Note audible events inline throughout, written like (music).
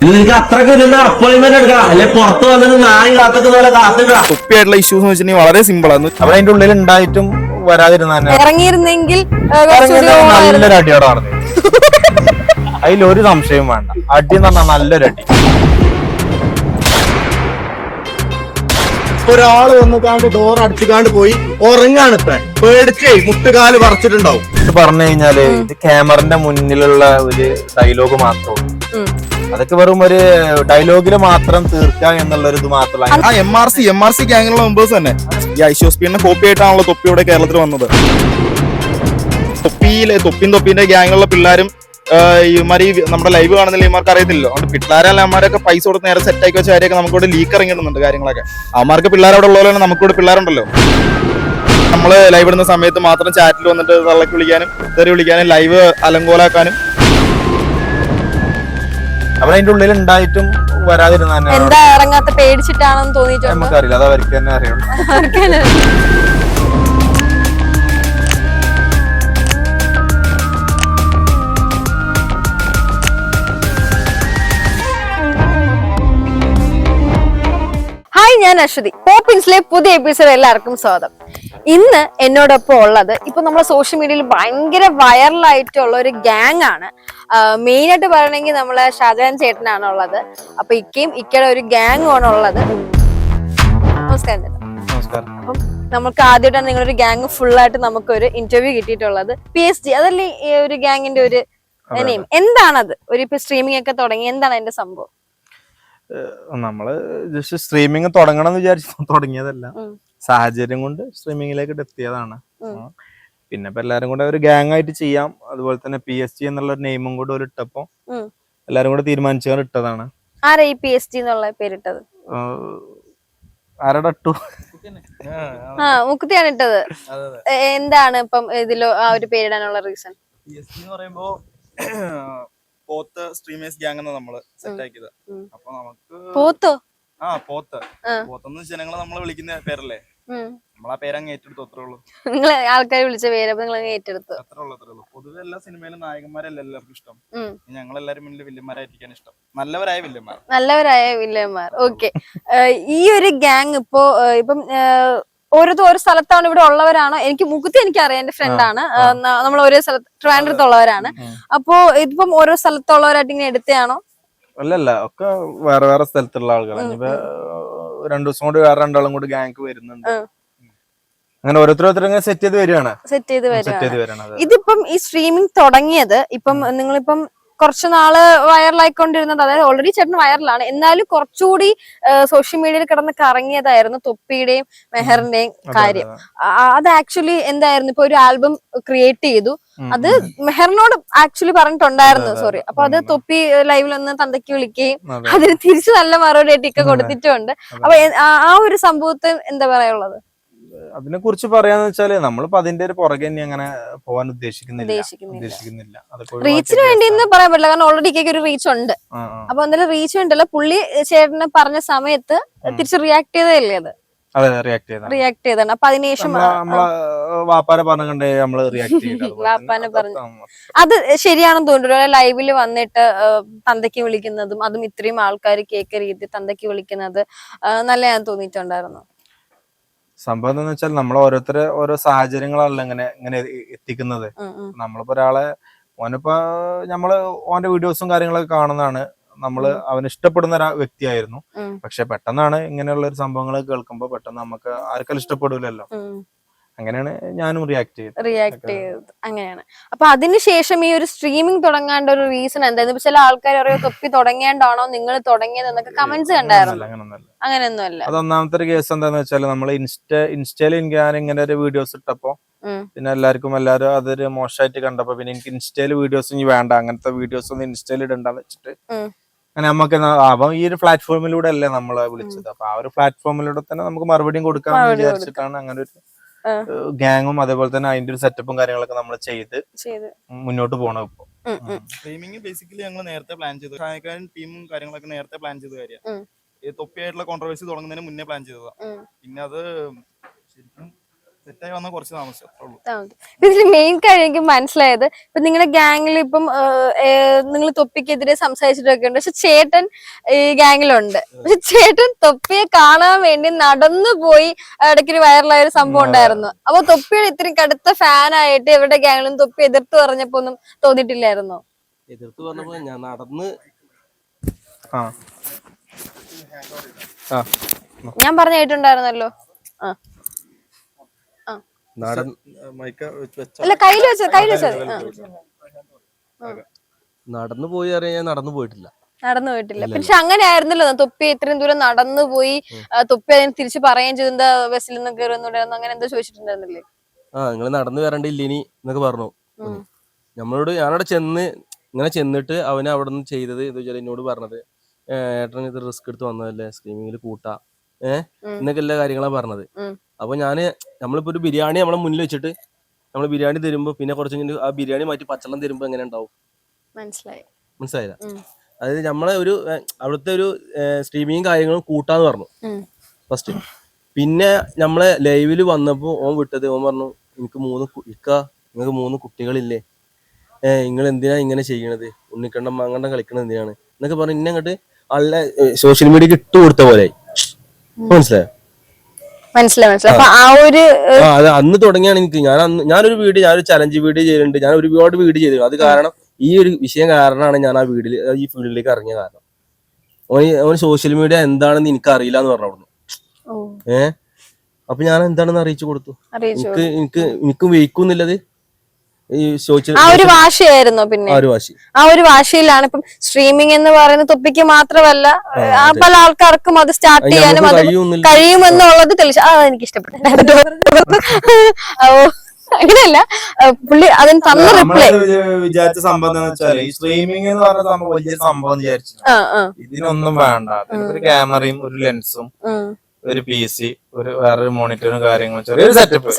നിനക്ക് അത്രയ്ക്ക് അപ്പോയിന്റ്മെന്റ് എടുക്കാം അല്ലെ പുറത്ത് വന്നിട്ട് നായി കാത്തുന്ന പോലെ കാത്തുക കുപ്പിയായിട്ടുള്ള ഇഷ്യൂസ് എന്ന് വെച്ചിട്ടുണ്ടെങ്കിൽ വളരെ സിമ്പിൾ ആണ്. അവിടെ അതിന്റെ ഉള്ളിൽ ഉണ്ടായിട്ടും വരാതിരുന്ന ഇറങ്ങിയിരുന്നെങ്കിൽ. നല്ലൊരു അടിയോടെ നടന്നു. അതിലൊരു സംശയവും വേണ്ട. അടി എന്ന് പറഞ്ഞാൽ നല്ലൊരു അടി. ഒരാൾ വന്നിക്കാണ്ട് ഡോർ അടിച്ചുകാണ്ട് പോയി. ഉറങ്ങാണ് ഇത്ര പേടിച്ചേ മുട്ടുകാൽ പറിച്ചിട്ടുണ്ടാവും. ഇത് പറഞ്ഞു കഴിഞ്ഞാൽ ഇത് ക്യാമറന്റെ മുന്നിലുള്ള ഒരു ഡയലോഗ് മാത്രമേ ഉം. അതൊക്കെ വെറും ഒരു ഡയലോഗിൽ മാത്രം തീർക്കാം എന്നുള്ള ഒരു ഇത് മാത്രമല്ല. ആ M R C M R C ഗ്യാങ്ങിലുള്ള members തന്നെ. ഈ ഐശോസ്പിന്റെ കോപ്പി ആയിട്ടാണല്ലോ തൊപ്പി ഇവിടെ കേരളത്തിൽ വന്നത്. തൊപ്പിയിലെ തൊപ്പിൻ തൊപ്പിന്റെ ഗ്യാങ്ങിലുള്ള പിള്ളേരും ഇമാരി നമ്മുടെ ലൈവ് കാണുന്നില്ല ഇമാർക്ക് അറിയത്തില്ലല്ലോ. അതുകൊണ്ട് പിള്ളേരല്ല അമ്മമാരൊക്കെ പൈസ കൊടുത്ത് നേരെ സെറ്റ് ആക്കി വെച്ച കാര്യമൊക്കെ നമുക്കിവിടെ ലീക്ക് ഇറങ്ങിയിടുന്നുണ്ട് കാര്യങ്ങളൊക്കെ. അമ്മമാർക്ക് പിള്ളേർ അവിടെ ഉള്ളതുപോലെ നമുക്കിവിടെ പിള്ളേരുണ്ടല്ലോ. നമ്മൾ ലൈവ് ഇടുന്ന സമയത്ത് മാത്രം ചാറ്റിൽ വന്നിട്ട് തള്ളക്ക് വിളിക്കാനും തെറി വിളിക്കാനും ലൈവ് അലങ്കോലാക്കാനും അവിടെ അതിന്റെ ഉള്ളിൽ ഉണ്ടായിട്ടും വരാതിരുന്ന എന്താ ഇറങ്ങാത്ത പേടിച്ചിട്ടാണെന്ന് തോന്നിയിട്ടുണ്ട്. നമുക്കറിയില്ല അത് അവർക്ക് തന്നെ അറിയുള്ളൂ. (laughs) ഞാൻ അശ്വതി. പോപ്പിൻസിലെ പുതിയ എപ്പിസോഡ് എല്ലാവർക്കും സ്വാഗതം. ഇന്ന് എന്നോടൊപ്പം ഉള്ളത് ഇപ്പൊ നമ്മളെ സോഷ്യൽ മീഡിയയിൽ ഭയങ്കര വൈറലായിട്ടുള്ള ഒരു ഗ്യാങ് ആണ്. മെയിൻ ആയിട്ട് പറയണമെങ്കിൽ നമ്മളെ ഷാജഹാൻ ചേട്ടനാണ് ഉള്ളത്. അപ്പൊ ഇക്കയും ഇക്കയുടെ ഒരു ഗ്യാങ് ആണ് ഉള്ളത്. നമസ്കാരം ചേട്ടാ. നമസ്കാരം. അപ്പം നമുക്ക് ആദ്യമായിട്ടാണ് നിങ്ങളൊരു ഗ്യാങ് ഫുൾ ആയിട്ട് നമുക്ക് ഒരു ഇന്റർവ്യൂ കിട്ടിയിട്ടുള്ളത്. പി എസ് ജി അതല്ലേ ഈ ഒരു ഗ്യാങ്ങിന്റെ ഒരു നെയിം എന്താണത് ഒരു ഇപ്പൊ സ്ട്രീമിംഗ് ഒക്കെ തുടങ്ങി എന്താണ് അതിന്റെ സംഭവം? നമ്മൾ ജസ്റ്റ് സ്ട്രീമിങ് തുടങ്ങണം എന്ന് വിചാരിച്ചു (laughs) തുടങ്ങിയതല്ല. സാഹചര്യം കൊണ്ട് സ്ട്രീമിങ്ങിലേക്ക് എത്തിയതാണ്. പിന്നെ ഇപ്പൊ എല്ലാരും കൂടെ ഒരു ഗാങ് ആയിട്ട് ചെയ്യാം. അതുപോലെ തന്നെ പി എസ് ജി എന്നുള്ള നെയിമും കൂടെ ഒരു ഇട്ടപ്പോ. എല്ലാരും കൂടെ തീരുമാനിച്ചു ഇട്ടതാണ്. ആരാ ഈ പി എസ് ജി എന്നുള്ള പേരിട്ടത്? ഏഹ് ആരുടെ ഇട്ടു ആ മുക്കുത്തിയാണ് ഇട്ടത്. എന്താണ് ഇപ്പം ഇതിലോ ആ ഒരു പേരിടാനുള്ള റീസൺ പി എസ് സി എന്ന് പറയുമ്പോ പോത്ത് സ്ട്രീമേഴ്സ് ഗ്യാങ് എന്നാ നമ്മൾ സെറ്റ് ആക്കിയത്. അപ്പൊ നമുക്ക് പോത്തോ? ആ പോത്ത്. പോത്തെന്ന് ജനങ്ങളെ നമ്മൾ വിളിക്കുന്ന പേരല്ലേ? നമ്മളാ പേരങ്ങ് ഏറ്റെടുത്തു അത്രേ ഉള്ളൂ. നിങ്ങൾ ആൾക്കാർ വിളിച്ച പേര് അപ്പൊ നിങ്ങൾ ഏറ്റെടുത്തു? അത്രേ ഉള്ളൂ അത്രേ ഉള്ളൂ. പൊതുവെ എല്ലാ സിനിമയിലും നായകന്മാരല്ല എല്ലാവർക്കും ഇഷ്ടം. ഞങ്ങൾ എല്ലാരും മുന്നിൽ വില്ലന്മാരായിരിക്കാൻ ഇഷ്ടം. നല്ലവരായ വില്ലന്മാർ. നല്ലവരായ വില്ലന്മാർ. ഓക്കെ. ഈ ഒരു ഗ്യാങ് ഇപ്പോ ഇപ്പം ഓരോരുത്തർ ഓരോ സ്ഥലത്താണ് ഇവിടെ ഉള്ളവരാണോ. എനിക്ക് മുക്കുത്തി എനിക്ക് അറിയാം എന്റെ ഫ്രണ്ടാണ് നമ്മൾ ഒരേ സ്ഥലത്ത് ട്രിവാൻഡ്രത്തുള്ളവരാണ്. അപ്പോ ഇതിപ്പം ഓരോ സ്ഥലത്തുള്ളവരായിട്ട് ഇങ്ങനെ എടുത്തയാണോ അല്ലല്ല ഒക്കെ വേറെ വേറെ സ്ഥലത്തുള്ള ആളുകളാണ്. രണ്ടു ദിവസം കൊണ്ട് വേറെ രണ്ടാളും കൂടി ഗ്യാങ് വരുന്നുണ്ട്. അങ്ങനെ ഓരോരുത്തരോരുത്തർ സെറ്റ് ചെയ്ത് വരികയാണ്. സെറ്റ് ചെയ്ത് വരികയാണ്. ഇതിപ്പം ഈ സ്ട്രീമിംഗ് തുടങ്ങിയത് ഇപ്പം നിങ്ങളിപ്പം കുറച്ച് നാൾ വൈറലായിക്കൊണ്ടിരുന്നത്. അതായത് ഓൾറെഡി ചേട്ടൻ വൈറലാണ്. എന്നാലും കുറച്ചുകൂടി സോഷ്യൽ മീഡിയയിൽ കിടന്ന് കറങ്ങിയതായിരുന്നു തൊപ്പിയുടെയും മെഹറിന്റെയും കാര്യം. അത് ആക്ച്വലി എന്തായിരുന്നു ഇപ്പൊ ഒരു ആൽബം ക്രിയേറ്റ് ചെയ്തു. അത് മെഹറിനോട് ആക്ച്വലി പറഞ്ഞിട്ടുണ്ടായിരുന്നു. സോറി അപ്പൊ അത് തൊപ്പി ലൈവിൽ ഒന്ന് തന്തയ്ക്ക് വിളിക്കുകയും അതിന് തിരിച്ചു നല്ല മറുപടി ആയിട്ട് ഇക്ക കൊടുത്തിട്ടുണ്ട്. അപ്പൊ ആ- ഒരു സംഭവത്തെ എന്താ പറയാനുള്ളത്? അതിനെ കുറിച്ച് പറയാന്ന് വെച്ചാൽ നമ്മളിപ്പോ അതിന്റെ ഒരു പുറകെ ഇനി അങ്ങനെ പോകാൻ ഉദ്ദേശിക്കുന്നില്ല. ഉദ്ദേശിക്കുന്നില്ല. റീച്ചിന് വേണ്ടി പറയാൻ പറ്റില്ല. കാരണം ഓൾറെഡി കേക്ക് ഒരു റീച്ച് ഉണ്ട്. അപ്പൊ എന്തായാലും റീച്ച് ഉണ്ടല്ലോ. പുള്ളി ചേട്ടനെ പറഞ്ഞ സമയത്ത് തിരിച്ച് റിയാക്ട് ചെയ്തതല്ലേ അത്? അതെ റിയാക്ട് ചെയ്താണ് റിയാക്ട് ചെയ്താണ് അപ്പൊ അതിനുശേഷം നമ്മളെ നമ്മളെ വാപ്പാരെ പറഞ്ഞ കണ്ടേ നമ്മൾ റിയാക്ട് ചെയ്തു. (laughs) വാപ്പാനെ പറഞ്ഞു. അത് ശരിയാണെന്ന് തോന്നുന്നു ലൈവിൽ വന്നിട്ട് തന്തയ്ക്ക് വിളിക്കുന്നതും അതും ഇത്രയും ആൾക്കാർ കേക്ക് രീതി തന്തയ്ക്ക് വിളിക്കുന്നത് നല്ല ഞാൻ തോന്നിയിട്ടുണ്ടായിരുന്നു. സംഭവം എന്താന്ന് വെച്ചാൽ നമ്മൾ ഓരോരുത്തരെ ഓരോ സാഹചര്യങ്ങളല്ല ഇങ്ങനെ ഇങ്ങനെ എത്തിക്കുന്നത്. നമ്മളിപ്പോ ഒരാളെ ഓനിപ്പോ നമ്മൾ ഓന്റെ വീഡിയോസും കാര്യങ്ങളൊക്കെ കാണുന്നതാണ് നമ്മൾ അവന് ഇഷ്ടപ്പെടുന്ന ഒരു വ്യക്തിയായിരുന്നു. പക്ഷെ പെട്ടെന്നാണ് ഇങ്ങനെയുള്ള ഒരു സംഭവങ്ങൾ കേൾക്കുമ്പോ പെട്ടെന്ന് നമുക്ക് ആർക്കെല്ലാം ഇഷ്ടപ്പെടൂലല്ലോ ഉം. അങ്ങനെയാണ് ഞാനും റിയാക്ട് ചെയ്തത്. റിയാക്ട് ചെയ്തത്. അങ്ങനെയാണ്. അപ്പൊ അതിനുശേഷം ഈ ഒരു സ്ട്രീമിംഗ് തുടങ്ങാണ്ട ഒരു റീസൺ എന്തായിരുന്നു ചില ആൾക്കാർ ഓരോ തൊപ്പി തുടങ്ങേണ്ടാണോ? നിങ്ങൾ തുടങ്ങിയത് എന്നൊക്കെ കമന്റ്സ് കണ്ടായിരുന്നു. അങ്ങനൊന്നല്ല അങ്ങനെയൊന്നും അല്ല അത് ഒന്നാമത്തെ ഒരു കേസ് എന്താന്ന് വെച്ചാൽ നമ്മൾ ഇൻസ്റ്റ ഇൻസ്റ്റയിൽ ഞാൻ ഇങ്ങനെ ഒരു വീഡിയോസ് ഇട്ടപ്പോ പിന്നെ എല്ലാവർക്കും എല്ലാവരും അതൊരു മോശമായിട്ട് കണ്ടപ്പോ പിന്നെ എനിക്ക് ഇൻസ്റ്റയിൽ വീഡിയോസ് ഇനി വേണ്ട. അങ്ങനത്തെ വീഡിയോസ് ഒന്നും ഇൻസ്റ്റയിൽ ഇടണ്ടെന്ന് വെച്ചിട്ട് അങ്ങനെ നമുക്ക് അപ്പം ഈ ഒരു പ്ലാറ്റ്ഫോമിലൂടെ അല്ലേ നമ്മളെ വിളിച്ചത്. അപ്പൊ ആ ഒരു പ്ലാറ്റ്ഫോമിലൂടെ തന്നെ നമുക്ക് മറുപടിയും കൊടുക്കാൻ വിചാരിച്ചിട്ടാണ് അങ്ങനെ ഒരു ആ. ഗ്യാങ്ങും അതേപോലെ തന്നെ അതിന്റെ ഒരു സെറ്റപ്പും കാര്യങ്ങളൊക്കെ നമ്മൾ ചെയ്ത് ചെയ്ത്. മുന്നോട്ട് പോകണം ഇപ്പൊ. സ്ട്രീമിംഗ് ബേസിക്കലി ഞങ്ങൾ നേരത്തെ പ്ലാൻ ചെയ്തു. സഹായക്കാരൻ ടീമും കാര്യങ്ങളൊക്കെ നേരത്തെ പ്ലാൻ ചെയ്ത കാര്യം. ഈ തൊപ്പിയായിട്ടുള്ള കോൺട്രവേഴ്സി തുടങ്ങുന്നതിന് മുന്നേ പ്ലാൻ ചെയ്തതാ. പിന്നെ അത് ശരിക്കും സെറ്റായി വന്ന കുറച്ച് താമസം ഉള്ളൂ. ഇതിൽ മെയിൻ കാര്യം എനിക്ക് മനസ്സിലായത് ഇപ്പൊ നിങ്ങളുടെ ഗാങ്ങിൽ ഇപ്പം നിങ്ങൾ തൊപ്പിക്കെതിരെ സംസാരിച്ചിട്ടൊക്കെ ഉണ്ട്. പക്ഷെ ചേട്ടൻ ഈ ഗാങ്ങിലുണ്ട് പക്ഷെ ചേട്ടൻ തൊപ്പിയെ കാണാൻ വേണ്ടി നടന്നു പോയി ഇടയ്ക്കൊരു വൈറലായ ഒരു സംഭവം ഉണ്ടായിരുന്നു. അപ്പൊ തൊപ്പിയുടെ ഇത്രയും കടുത്ത ഫാൻ ആയിട്ട് ഇവരുടെ ഗാങ്ങിലും തൊപ്പി എതിർത്ത് പറഞ്ഞപ്പോ ഒന്നും തോന്നിയിട്ടില്ലായിരുന്നോ? എതിർത്ത് പറഞ്ഞപ്പോ ഞാൻ നടന്ന് ഞാൻ പറഞ്ഞ കേട്ടിട്ടുണ്ടായിരുന്നല്ലോ. ആ. വെച്ച അല്ല കയ്യിൽ വെച്ചത് കയ്യിൽ വെച്ചത് നടന്നു പോയി അറിയാൻ ഞാൻ നടന്നു പോയിട്ടില്ല. നടന്നു പോയിട്ടില്ല. പക്ഷെ അങ്ങനെ ആയിരുന്നല്ലോ തൊപ്പി ഇത്രയും ദൂരം നടന്നു പോയി തൊപ്പി അതിന് തിരിച്ചു പറയുകയും ചെയ്ത. എന്താ ബസ്സിൽ നിന്ന് കയറുന്നുണ്ടായിരുന്നു അങ്ങനെ എന്തോ ചോദിച്ചിട്ടുണ്ടായിരുന്നില്ലേ? ആ നിങ്ങൾ നടന്നു വരണ്ടില്ല ഇനി എന്നൊക്കെ പറഞ്ഞു. നമ്മളോട് ഞാനവിടെ ചെന്ന് ഇങ്ങനെ ചെന്നിട്ട് അവനെ അവിടെ നിന്ന് ചെയ്തത് ഇത് വെച്ചാൽ എന്നോട് പറഞ്ഞത് ഏട്ടൻ ഇത് റിസ്ക് എടുത്ത് വന്നതല്ലേ സ്ക്രീമിങ്ങിൽ കൂട്ടാ. ഏഹ്. എന്നൊക്കെ എല്ലാ കാര്യങ്ങളാണ് പറഞ്ഞത്. അപ്പൊ ഞാൻ നമ്മളിപ്പോ ഒരു ബിരിയാണി നമ്മളെ മുന്നിൽ വെച്ചിട്ട് നമ്മൾ ബിരിയാണി തരുമ്പോ പിന്നെ കുറച്ച് കഴിഞ്ഞിട്ട് ആ ബിരിയാണി മാറ്റി പച്ചളം തരുമ്പോ എങ്ങനെ ഉണ്ടാവും? മനസ്സിലായി. മനസ്സിലായില്ല. അതായത് നമ്മളെ ഒരു അവിടുത്തെ ഒരു സ്ട്രീമിങ് കാര്യങ്ങളും കൂട്ടാന്ന് പറഞ്ഞു. ഫസ്റ്റ്. പിന്നെ നമ്മളെ ലൈവിൽ വന്നപ്പോ ഓൻ വിട്ടത് ഓൻ പറഞ്ഞു എനിക്ക് മൂന്ന് ഇക്ക നിങ്ങൾക്ക് മൂന്ന് കുട്ടികളില്ലേ. ഏഹ് നിങ്ങൾ എന്തിനാ ഇങ്ങനെ ചെയ്യണത്? ഉണ്ണിക്കണ്ടം മാങ്ങണ്ടം കളിക്കണത് എന്തിനാണ്? എന്നൊക്കെ പറഞ്ഞു ഇന്നെ അങ്ങോട്ട് നല്ല സോഷ്യൽ മീഡിയക്ക് ഇട്ട് കൊടുത്ത പോലെ മനസ്സിലായോ? മനസ്സിലായി മനസ്സിലായി. അപ്പൊ ആ ഒരു ആ അത് അന്ന് തുടങ്ങിയാണ് എനിക്ക് ഞാൻ അന്ന് ഞാനൊരു വീട് ഞാനൊരു ചലഞ്ച് വീട് ചെയ്തിട്ടുണ്ട്. ഞാൻ ഒരുപാട് വീട് ചെയ്തിട്ടുണ്ട്. അത് കാരണം ഈ ഒരു വിഷയം കാരണമാണ് ഞാൻ ആ വീഡിൽ ഈ ഫീൽഡിലേക്ക് ഇറങ്ങിയ കാരണം. ഓന് ഓന് സോഷ്യൽ മീഡിയ എന്താണെന്ന് എനിക്ക് അറിയില്ല എന്ന് പറഞ്ഞു ഏഹ് അപ്പൊ ഞാൻ എന്താണെന്ന് അറിയിച്ചു കൊടുത്തു. എനിക്ക് എനിക്ക് എനിക്കും വെയ്ക്കുന്നില്ലത്. ഈ സോഷ്യൽ ആ ഒരു വാശിയായിരുന്നോ പിന്നെ. ആ ഒരു വാശി ആ ഒരു വാശിയിലാണ് ഇപ്പം സ്ട്രീമിംഗ് എന്ന് പറയുന്ന തൊപ്പിക്ക് മാത്രമല്ല ആ പല ആൾക്കാർക്കും അത് സ്റ്റാർട്ട് ചെയ്യാനും അത് കഴിയുമെന്നുള്ളത് തെളിച്ചു ആ എനിക്ക് ഇഷ്ടപ്പെട്ടു (laughs) അങ്ങനെയല്ല. പുള്ളി അതിന് തന്ന റിപ്ലൈ വിചാ- വിചാരിച്ച സംഭവം എന്താന്ന് ഈ സ്ട്രീമിംഗ് എന്ന് പറഞ്ഞ സംഭവം വലിയ സംഭവം എന്ന് വിചാരിച്ചു ആ ആ. ഇതിനൊന്നും വേണ്ട. ഒരു ക്യാമറയും ഒരു ലെൻസും. ഒരു പി സി ഒരു വേറൊരു മോണിറ്ററും കാര്യങ്ങളും ചെറിയൊരു സെറ്റപ്പ്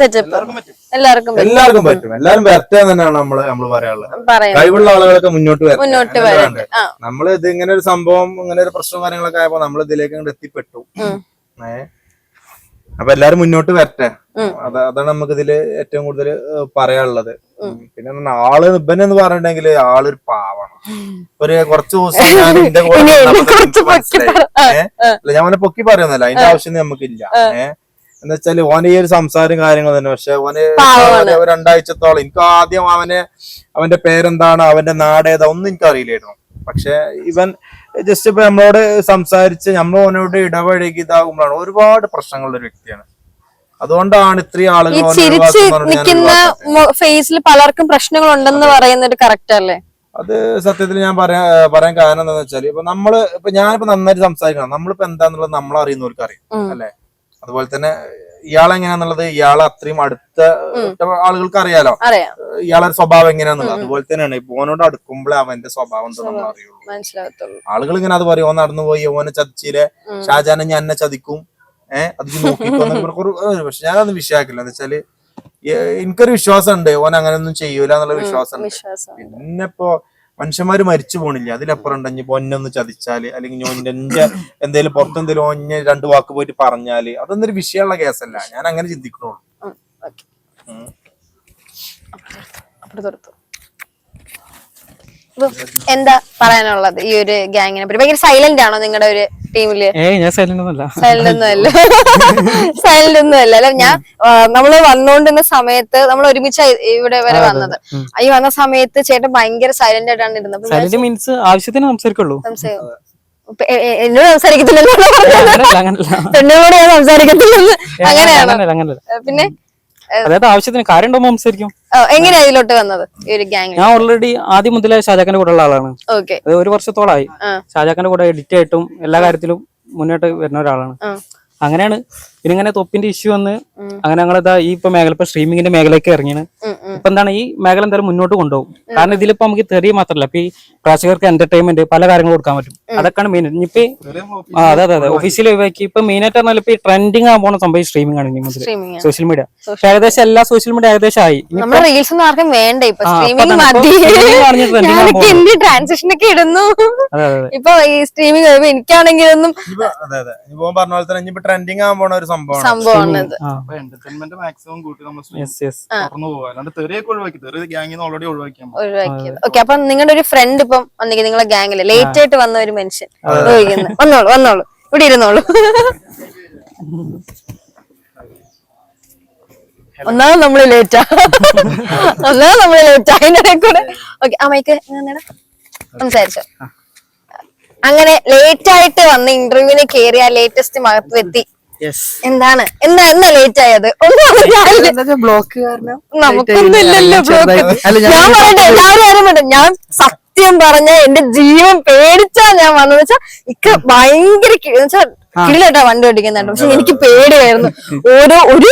എല്ലാവർക്കും. എല്ലാവർക്കും പറ്റും. എല്ലാവരും വരട്ടെ തന്നെയാണ് നമ്മൾ നമ്മൾ പറയാനുള്ളത്. പറയാം. കഴിവുള്ള ആളുകളൊക്കെ മുന്നോട്ട് മുന്നോട്ട് അങ്ങനെയല്ലേ നമ്മൾ ഇത് ഇങ്ങനെ ഒരു സംഭവം ഇങ്ങനെ ഒരു പ്രശ്നം കാര്യങ്ങളൊക്കെ ആയപ്പോ നമ്മൾ ഇതിലേക്ക് അങ്ങോട്ട് എത്തിപ്പെട്ടു. ഉം. അപ്പൊ എല്ലാരും മുന്നോട്ട് വരട്ടെ. അത് അതാണ് നമുക്ക് ഇതിൽ ഏറ്റവും കൂടുതൽ പറയാനുള്ളത്. പിന്നെ ആൾ ഇബൻ എന്ന് പറഞ്ഞിട്ടുണ്ടെങ്കിൽ ആളൊരു പാവാണ്. ഒരു കുറച്ച് ദിവസം ഞാൻ (laughs) എന്റെ കൂടെ മനസ്സിലായി. ഞാൻ അവനെ പൊക്കി പറയുന്നല്ല അതിന്റെ ആവശ്യം നമുക്കില്ല. ഏഹ് എന്ന് വെച്ചാൽ ഓന് ഈ ഒരു സംസാരം കാര്യങ്ങൾ തന്നെ. പക്ഷെ ഓന് രണ്ടാഴ്ചത്തോളം എനിക്ക് ആദ്യം അവനെ അവന്റെ പേരെന്താണ് അവന്റെ നാട് ഏതാ ഒന്നും എനിക്ക് അറിയില്ലായിരുന്നു പക്ഷെ ഇവൻ ജസ്റ്റ് ഇപ്പൊ നമ്മളോട് സംസാരിച്ച് നമ്മൾ ഓനോട് ഇടപഴകി ഇതാകുമ്പോഴാണ് ഒരുപാട് പ്രശ്നങ്ങളുള്ള ഒരു വ്യക്തിയാണ്. അതുകൊണ്ടാണ് ഇത്രയും ആളുകൾ ചിരിച്ച് നിൽക്കുന്ന ഫേസിൽ പലർക്കും പ്രശ്നങ്ങൾ ഉണ്ടെന്ന് പറയുന്നത് കറക്റ്റ് അല്ലേ? അത് സത്യത്തിൽ ഞാൻ പറയാ പറയാൻ കാരണം എന്താണെന്ന് വെച്ചാൽ ഇപ്പൊ നമ്മൾ ഇപ്പൊ ഞാനിപ്പോ നന്നായിട്ട് സംസാരിക്കണം. നമ്മളിപ്പോ എന്താന്നുള്ളത് നമ്മൾ അറിയുന്നവർക്ക് അറിയാം. അല്ലെ? അതുപോലെ തന്നെ ഇയാൾ എങ്ങനെയാന്നുള്ളത് ഇയാളെ അത്രയും അടുത്ത ആളുകൾക്ക് അറിയാലോ. ഇയാളൊരു ഇയാളെ സ്വഭാവം എങ്ങനെയാന്നുള്ളത് അതുപോലെ തന്നെയാണ്. ഓനോട് അടുക്കുമ്പോഴേ അവന്റെ സ്വഭാവം നമ്മൾ അറിയുള്ളൂ. ആളുകൾ ഇങ്ങനെ അത് പറയും ഓ നടന്നു പോയി ഓനെ ചതിച്ചില്ലേ. ഷാജാനെ ഞാൻ എന്നെ ചതിക്കും. ഏഹ് അത് നോക്കിക്കോ പക്ഷെ ഞാനൊന്നും വിശ്വാസിക്കില്ല. എന്ന് വെച്ചാൽ എനിക്കൊരു വിശ്വാസം ഉണ്ട് ഓൻ അങ്ങനെയൊന്നും ചെയ്യൂല എന്നുള്ള വിശ്വാസം പിന്നെ ഇപ്പോ മനുഷ്യന്മാര് മരിച്ചു പോണില്ല. അതിലപ്പുറം ഉണ്ടെങ്കിൽ പൊന്നൊന്ന് ചതിച്ചാൽ അല്ലെങ്കിൽ ഞാൻ എന്റെ എന്തേലും പുറത്തെന്തേലും ഒന്നെ രണ്ട് വാക്ക് പോയിട്ട് പറഞ്ഞാൽ അതൊന്നൊരു വിഷയമുള്ള കേസല്ല. ഞാൻ അങ്ങനെ ചിന്തിക്കണുള്ളൂ എന്താ പറയാനുള്ളത് ഈ ഒരു ഗ്യാങ്ങിനെ പറ്റി? ഭയങ്കര സൈലന്റ് ആണോ നിങ്ങളുടെ ഒരു ടീമിൽ ഞാൻ സൈലന്റ് ഒന്നുമല്ല. സൈലന്റ് ഒന്നുമല്ല. സൈലന്റ് ഒന്നുമല്ല അല്ല? ഞാൻ നമ്മൾ വന്നോണ്ടിരുന്ന സമയത്ത് നമ്മൾ ഒരുമിച്ച് ഇവിടെ വരെ വന്നത്. ഈ വന്ന സമയത്ത് ചേട്ടൻ ഭയങ്കര സൈലന്റ് ആയിട്ടാണ് ഇരുന്നത്. സൈലന്റ് മീൻസ് ആവശ്യത്തിന് സംസാരിക്കുള്ളൂ. എന്നോട് സംസാരിക്കത്തില്ലല്ലോ അങ്ങനല്ല ഞാൻ സംസാരിക്കത്തില്ലെന്ന്. അങ്ങനെയാണ്? പിന്നെ? അതായത് ആവശ്യത്തിന് കാര്യം ഉണ്ടാകുമ്പോൾ സംസാരിക്കും. എങ്ങനെയാ ഇതിലോട്ട് വന്നത് ഈ ഒരു ഗ്യാങ് ഞാൻ ഓൾറെഡി ആദ്യം മുതലേ ഷാജാക്കന്റെ കൂടെ ഉള്ള ആളാണ്. ഓക്കെ. ഒരു വർഷത്തോളായി. ഷാജാക്കന്റെ കൂടെ എഡിറ്റ് ആയിട്ടും എല്ലാ കാര്യത്തിലും മുന്നോട്ട് വരുന്ന ഒരാളാണ്. അങ്ങനെയാണ് പിന്നെ ഇങ്ങനെ തൊപ്പിന്റെ ഇഷ്യൂ വന്ന്. അങ്ങനെ ഞങ്ങളിതാ ഈ ഇപ്പൊ മേഖല ഇപ്പൊ സ്ട്രീമിങ്ങിന്റെ മേഖലയ്ക്ക് ഇറങ്ങിയാണ്. ഉം. ഇപ്പൊ എന്താണ് ഈ മേഖല എന്തായാലും മുന്നോട്ട് കൊണ്ടുപോകും. കാരണം ഇതിലിപ്പോ നമുക്ക് തെറിയ മാത്രമല്ല ഇപ്പൊ ഈ പ്രേക്ഷകർക്ക് എന്റർടൈൻമെന്റ് പല കാര്യങ്ങൾ കൊടുക്കാൻ പറ്റും. അതൊക്കെയാണ് മെയിൻ ഇനിയിപ്പോ അതെ അതെ അതെ. ഒഫീഷ്യൽ ഒഴിവാക്കി ഇപ്പൊ മെയിൻ ആയിട്ട് പറഞ്ഞാൽ ഇപ്പൊ ട്രെൻഡിങ് ആവാൻ പോണ സംഭവം സ്ട്രീമിംഗ് ആണ് ഇനി മുതൽ സോഷ്യൽ മീഡിയ പക്ഷെ ഏകദേശം എല്ലാ സോഷ്യൽ മീഡിയ ഏകദേശം ആയി. റീൽസ് ആർക്കും വേണ്ട? ഇപ്പൊ സ്ട്രീമിംഗ് മതി. ഇപ്പൊ ട്രാൻസാക്ഷൻ ഒക്കെ ഇടുന്നു? അതെ അതെ അതെ. ഇപ്പൊ ഈ സ്ട്രീമിംഗ് എനിക്കാണെങ്കിൽ ഒന്നും പറഞ്ഞ പോലെ തന്നെ ഇനിയിപ്പോ ട്രെൻഡിങ് ആവാൻ പോണ ഒരു സംഭവമാണ്. എന്റർടൈൻമെന്റ് മാക്സിമം കൂട്ടി നമ്മൾ യെസ് യെസ് തുറന്നു പോകാം. അല്ലാണ്ട് തെറിയൊക്കെ ഒഴിവാക്കി. തെറി ഗ്യാങ്ങിന്ന് ഓൾറെഡി ഒഴിവാക്കിയാൽ മതി. ഒഴിവാക്കിയത് ഓക്കെ അപ്പൊ നിങ്ങളുടെ ഒരു ഫ്രണ്ട് ഇപ്പം വന്നിരിക്കും നിങ്ങളെ ഗാങ്ങിൽ ലേറ്റ് ആയിട്ട് വന്ന ഒരു മനുഷ്യൻ. വന്നോളൂ വന്നോളൂ. ഇവിടെ ഇരുന്നോളൂ. ഒന്നാമത് നമ്മൾ ലേറ്റാ ഒന്നാമത് നമ്മൾ ലേറ്റാ അതിന്റെ കൂടെ. ഓക്കെ ആ മൈക്ക് സംസാരിച്ചോ. അങ്ങനെ ലേറ്റ് ആയിട്ട് വന്ന് ഇന്റർവ്യൂവിന് കേറിയ ലേറ്റസ്റ്റ് മഹത്വെത്തി എന്താണ്? എന്താ എന്താ ലേറ്റ് ആയത്? ഒന്നും ബ്ലോക്ക് കാരണം? നമുക്കൊന്നും ഇല്ലല്ലോ ബ്ലോക്ക് അല്ല, ഞാൻ പറയട്ടെ എല്ലാവരും അറിയുന്നുണ്ട് ഞാൻ സത്യം പറഞ്ഞ എന്റെ ജീവൻ പേടിച്ചാ ഞാൻ വന്നത്. വെച്ചാ ഇക്ക ഭയങ്കര കിളിലട്ടാ വണ്ടി ഓടിക്കുന്നുണ്ട് പക്ഷെ എനിക്ക് പേടിയായിരുന്നു. ഓരോ ഒരു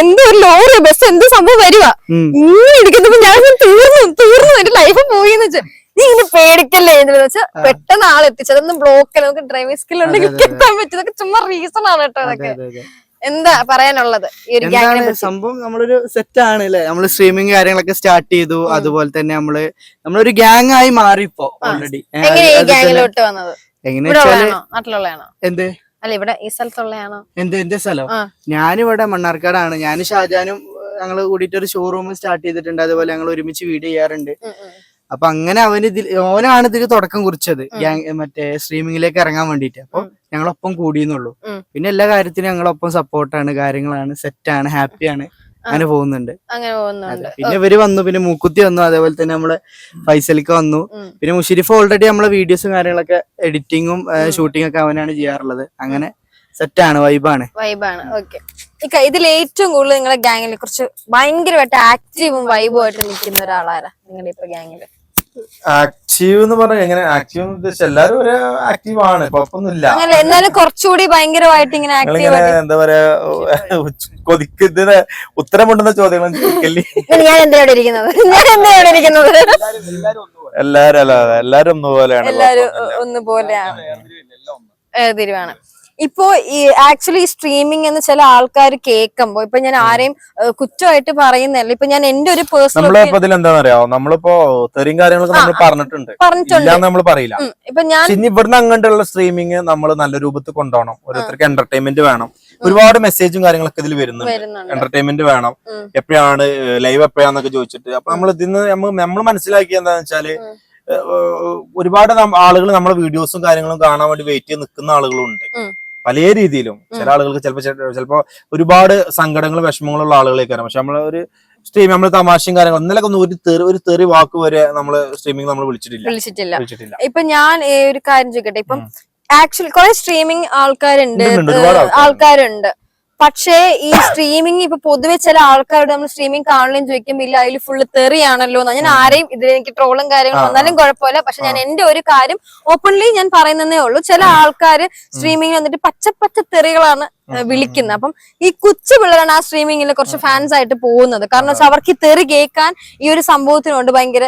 എന്തോ ഒരു ലോറി ബസ് എന്തോ സംഭവം വരുവാ. ഇങ്ങനെ ഇടിക്കുന്നപ്പോ ഞാൻ തീർന്നു തീർന്നു. എന്റെ ലൈഫ് പോയി എന്ന് വെച്ചാൽ നീ ഇങ്ങനെ പേടിക്കല്ലേ എന്ന് വെച്ചാൽ പെട്ടെന്ന് ആൾ എത്തിച്ചു. അതൊന്നും ബ്ലോക്ക് നമുക്ക് ഡ്രൈവിംഗ് സ്കിൽ ഉണ്ടെങ്കിൽ എത്താൻ പറ്റും ചുമ്മാ റീസൺ ആണ് കേട്ടോ അതൊക്കെ. എന്താ പറയാനുള്ളത്? ഈ ഒരു എന്താണ് സംഭവം? നമ്മളൊരു സെറ്റ് ആണ് അല്ലെ നമ്മൾ സ്ട്രീമിംഗ് കാര്യങ്ങളൊക്കെ സ്റ്റാർട്ട് ചെയ്തു. അതുപോലെ തന്നെ നമ്മൾ നമ്മളൊരു ഗ്യാങ് ആയി മാറിപ്പോ ഓൾറെഡി എങ്ങനെ ഈ ഗ്യാങ്ങിലോട്ട് വന്നത്? എങ്ങനെ നാട്ടിലുള്ളതാണോ? എന്ത്? അല്ല ഇവിടെ ഈ സ്ഥലത്തുള്ളതാണോ? എന്ത്? എന്റെ സ്ഥലം. ഞാനിവിടെ മണ്ണാർക്കാടാണ്. ഞാൻ ഷാജാനും ഞങ്ങൾ കൂടിയിട്ട് ഒരു ഷോറൂം സ്റ്റാർട്ട് ചെയ്തിട്ടുണ്ട്. അതുപോലെ ഞങ്ങൾ ഒരുമിച്ച് വീഡിയോ ചെയ്യാറുണ്ട്. അപ്പൊ അങ്ങനെ അവന് ഇതിൽ ഓനാണ് ഇതിൽ തുടക്കം കുറിച്ചത്. മറ്റേ സ്ട്രീമിങ്ങിലേക്ക് ഇറങ്ങാൻ വേണ്ടിട്ട് അപ്പൊ ഞങ്ങളൊപ്പം കൂടിയെന്നുള്ളൂ. പിന്നെ എല്ലാ കാര്യത്തിനും ഞങ്ങളൊപ്പം സപ്പോർട്ടാണ് കാര്യങ്ങളാണ് സെറ്റാണ് ഹാപ്പിയാണ് അങ്ങനെ പോകുന്നുണ്ട്. അങ്ങനെ പോകുന്നുണ്ട്. പിന്നെ ഇവർ വന്നു പിന്നെ മൂക്കുത്തി വന്നു അതേപോലെ തന്നെ നമ്മൾ ഫൈസലിക്ക് വന്നു. പിന്നെ മുഷരിഫ് ഓൾറെഡി നമ്മളെ വീഡിയോസും കാര്യങ്ങളൊക്കെ എഡിറ്റിങ്ങും ഷൂട്ടിംഗ് ഒക്കെ അവനാണ് ചെയ്യാറുള്ളത്. അങ്ങനെ സെറ്റാണ് വൈബാണ് വൈബാണ് ഓക്കെ ഇതിൽ ഏറ്റവും കൂടുതൽ നിങ്ങളെ ഗാങ്ങിനെ കുറിച്ച് ഭയങ്കരമായിട്ട് ആക്റ്റീവും വൈബും ആയിട്ട് നിൽക്കുന്ന ഒരാളാരാ? നിങ്ങളുടെ ഇപ്പൊ ഗ്യാങ്ങിൽ ആക്റ്റീവ് എന്ന് പറഞ്ഞാൽ എങ്ങനെ ആക്റ്റീവ് എന്ന് ഉദ്ദേശിച്ച എല്ലാരും ഒരു ആക്റ്റീവ് ആണ് കുഴപ്പമൊന്നുമില്ല എന്നാലും കുറച്ചുകൂടി ഭയങ്കരമായിട്ട് ഇങ്ങനെ ആക്റ്റീവ് എന്താ പറയാ കൊതിക്കുന്ന ഞാൻ എന്താ ഇവിടെ ഇരിക്കുന്നത്? ഞാൻ ഇരിക്കുന്നത്? എല്ലാരും അല്ല എല്ലാരും ഒന്നുപോലെയാണ് എല്ലാരും ഒന്നുപോലെയാണ്. തിരുവാണ്. ഇപ്പോ ഈ ആക്ച്വലി സ്ട്രീമിംഗ് എന്ന് ചില ആൾക്കാർ കേൾക്കുമ്പോ ഇപ്പൊ ഞാൻ ആരെയും കുറ്റമായിട്ട് പറയുന്നല്ല. ഇപ്പൊ ഞാൻ എന്റെ ഒരു പേഴ്സണൽ എന്താണെന്ന് അറിയാവോ നമ്മളിപ്പോ തെറിയും കാര്യങ്ങളൊക്കെ നമ്മൾ പറഞ്ഞിട്ടുണ്ട്. പറഞ്ഞിട്ടുണ്ട്. നമ്മൾ പറയില്ല. ഇപ്പൊ ഞാൻ ഇവിടുന്ന് അങ്ങോട്ടുള്ള സ്ട്രീമിംഗ് നമ്മൾ നല്ല രൂപത്തിൽ കൊണ്ടുപോകണം. ഓരോരുത്തർക്ക് എന്റർടൈൻമെന്റ് വേണം. ഒരുപാട് മെസ്സേജും കാര്യങ്ങളൊക്കെ ഇതിൽ വരുന്നുണ്ട്. എന്റർടൈൻമെന്റ് വേണം. എപ്പോഴാണ് ലൈവ് എപ്പോഴാന്നൊക്കെ ചോദിച്ചിട്ട്. അപ്പൊ നമ്മൾ ഇതിന്ന് നമ്മൾ മനസ്സിലാക്കി മനസ്സിലാക്കിയ എന്താന്ന് വെച്ചാൽ ഒരുപാട് ആളുകൾ നമ്മളെ വീഡിയോസും കാര്യങ്ങളും കാണാൻ വേണ്ടി വെയിറ്റ് ചെയ്ത് നിൽക്കുന്ന ആളുകളുണ്ട്. പല രീതിയിലും. ചില ആളുകൾക്ക് ചിലപ്പോൾ ചിലപ്പോ ഒരുപാട് സങ്കടങ്ങളും വിഷമങ്ങളുള്ള ആളുകളേക്കാണ് പക്ഷെ നമ്മൾ ഒരു സ്ട്രീം നമ്മൾ തമാശയും കാര്യങ്ങളും ഇന്നലൊക്കെ ഒന്ന് ഒരു തെറി ഒരു തെറി വാക്ക് വരെ നമ്മൾ സ്ട്രീമിംഗ് നമ്മൾ വിളിച്ചിട്ടില്ല. വിളിച്ചിട്ടില്ല. വിളിച്ചിട്ടില്ല. ഇപ്പൊ ഞാൻ ഒരു കാര്യം ചോദിക്കട്ടെ. ഇപ്പം ആക്ച്വലി കുറെ സ്ട്രീമിംഗ് ആൾക്കാരുണ്ട്. ആൾക്കാരുണ്ട്. പക്ഷേ ഈ സ്ട്രീമിംഗ് ഇപ്പൊ പൊതുവെ ചില ആൾക്കാരോട് നമ്മൾ സ്ട്രീമിംഗ് കാണലും ചോദിക്കുമ്പോൾ ഇല്ല അതിൽ ഫുള്ള് തെറിയാണല്ലോ എന്ന്. ഞാൻ ആരെയും ഇതിൽ എനിക്ക് ട്രോളും കാര്യങ്ങളും വന്നാലും കുഴപ്പമില്ല. പക്ഷെ ഞാൻ എന്റെ ഒരു കാര്യം ഓപ്പൺലി ഞാൻ പറയുന്നതേ ഉള്ളൂ. ചില ആൾക്കാര് സ്ട്രീമിംഗ് വന്നിട്ട് പച്ച പച്ച തെറികളാണ് വിളിക്കുന്നത്. അപ്പം ഈ കൊച്ചു പിള്ളേരാണ് ആ സ്ട്രീമിങ്ങിൽ കുറച്ച് ഫാൻസ് ആയിട്ട് പോകുന്നത്. കാരണം വെച്ചാൽ അവർക്ക് ഈ തെറി കേൾക്കാൻ ഈ ഒരു സംഭവത്തിനുണ്ട് ഭയങ്കര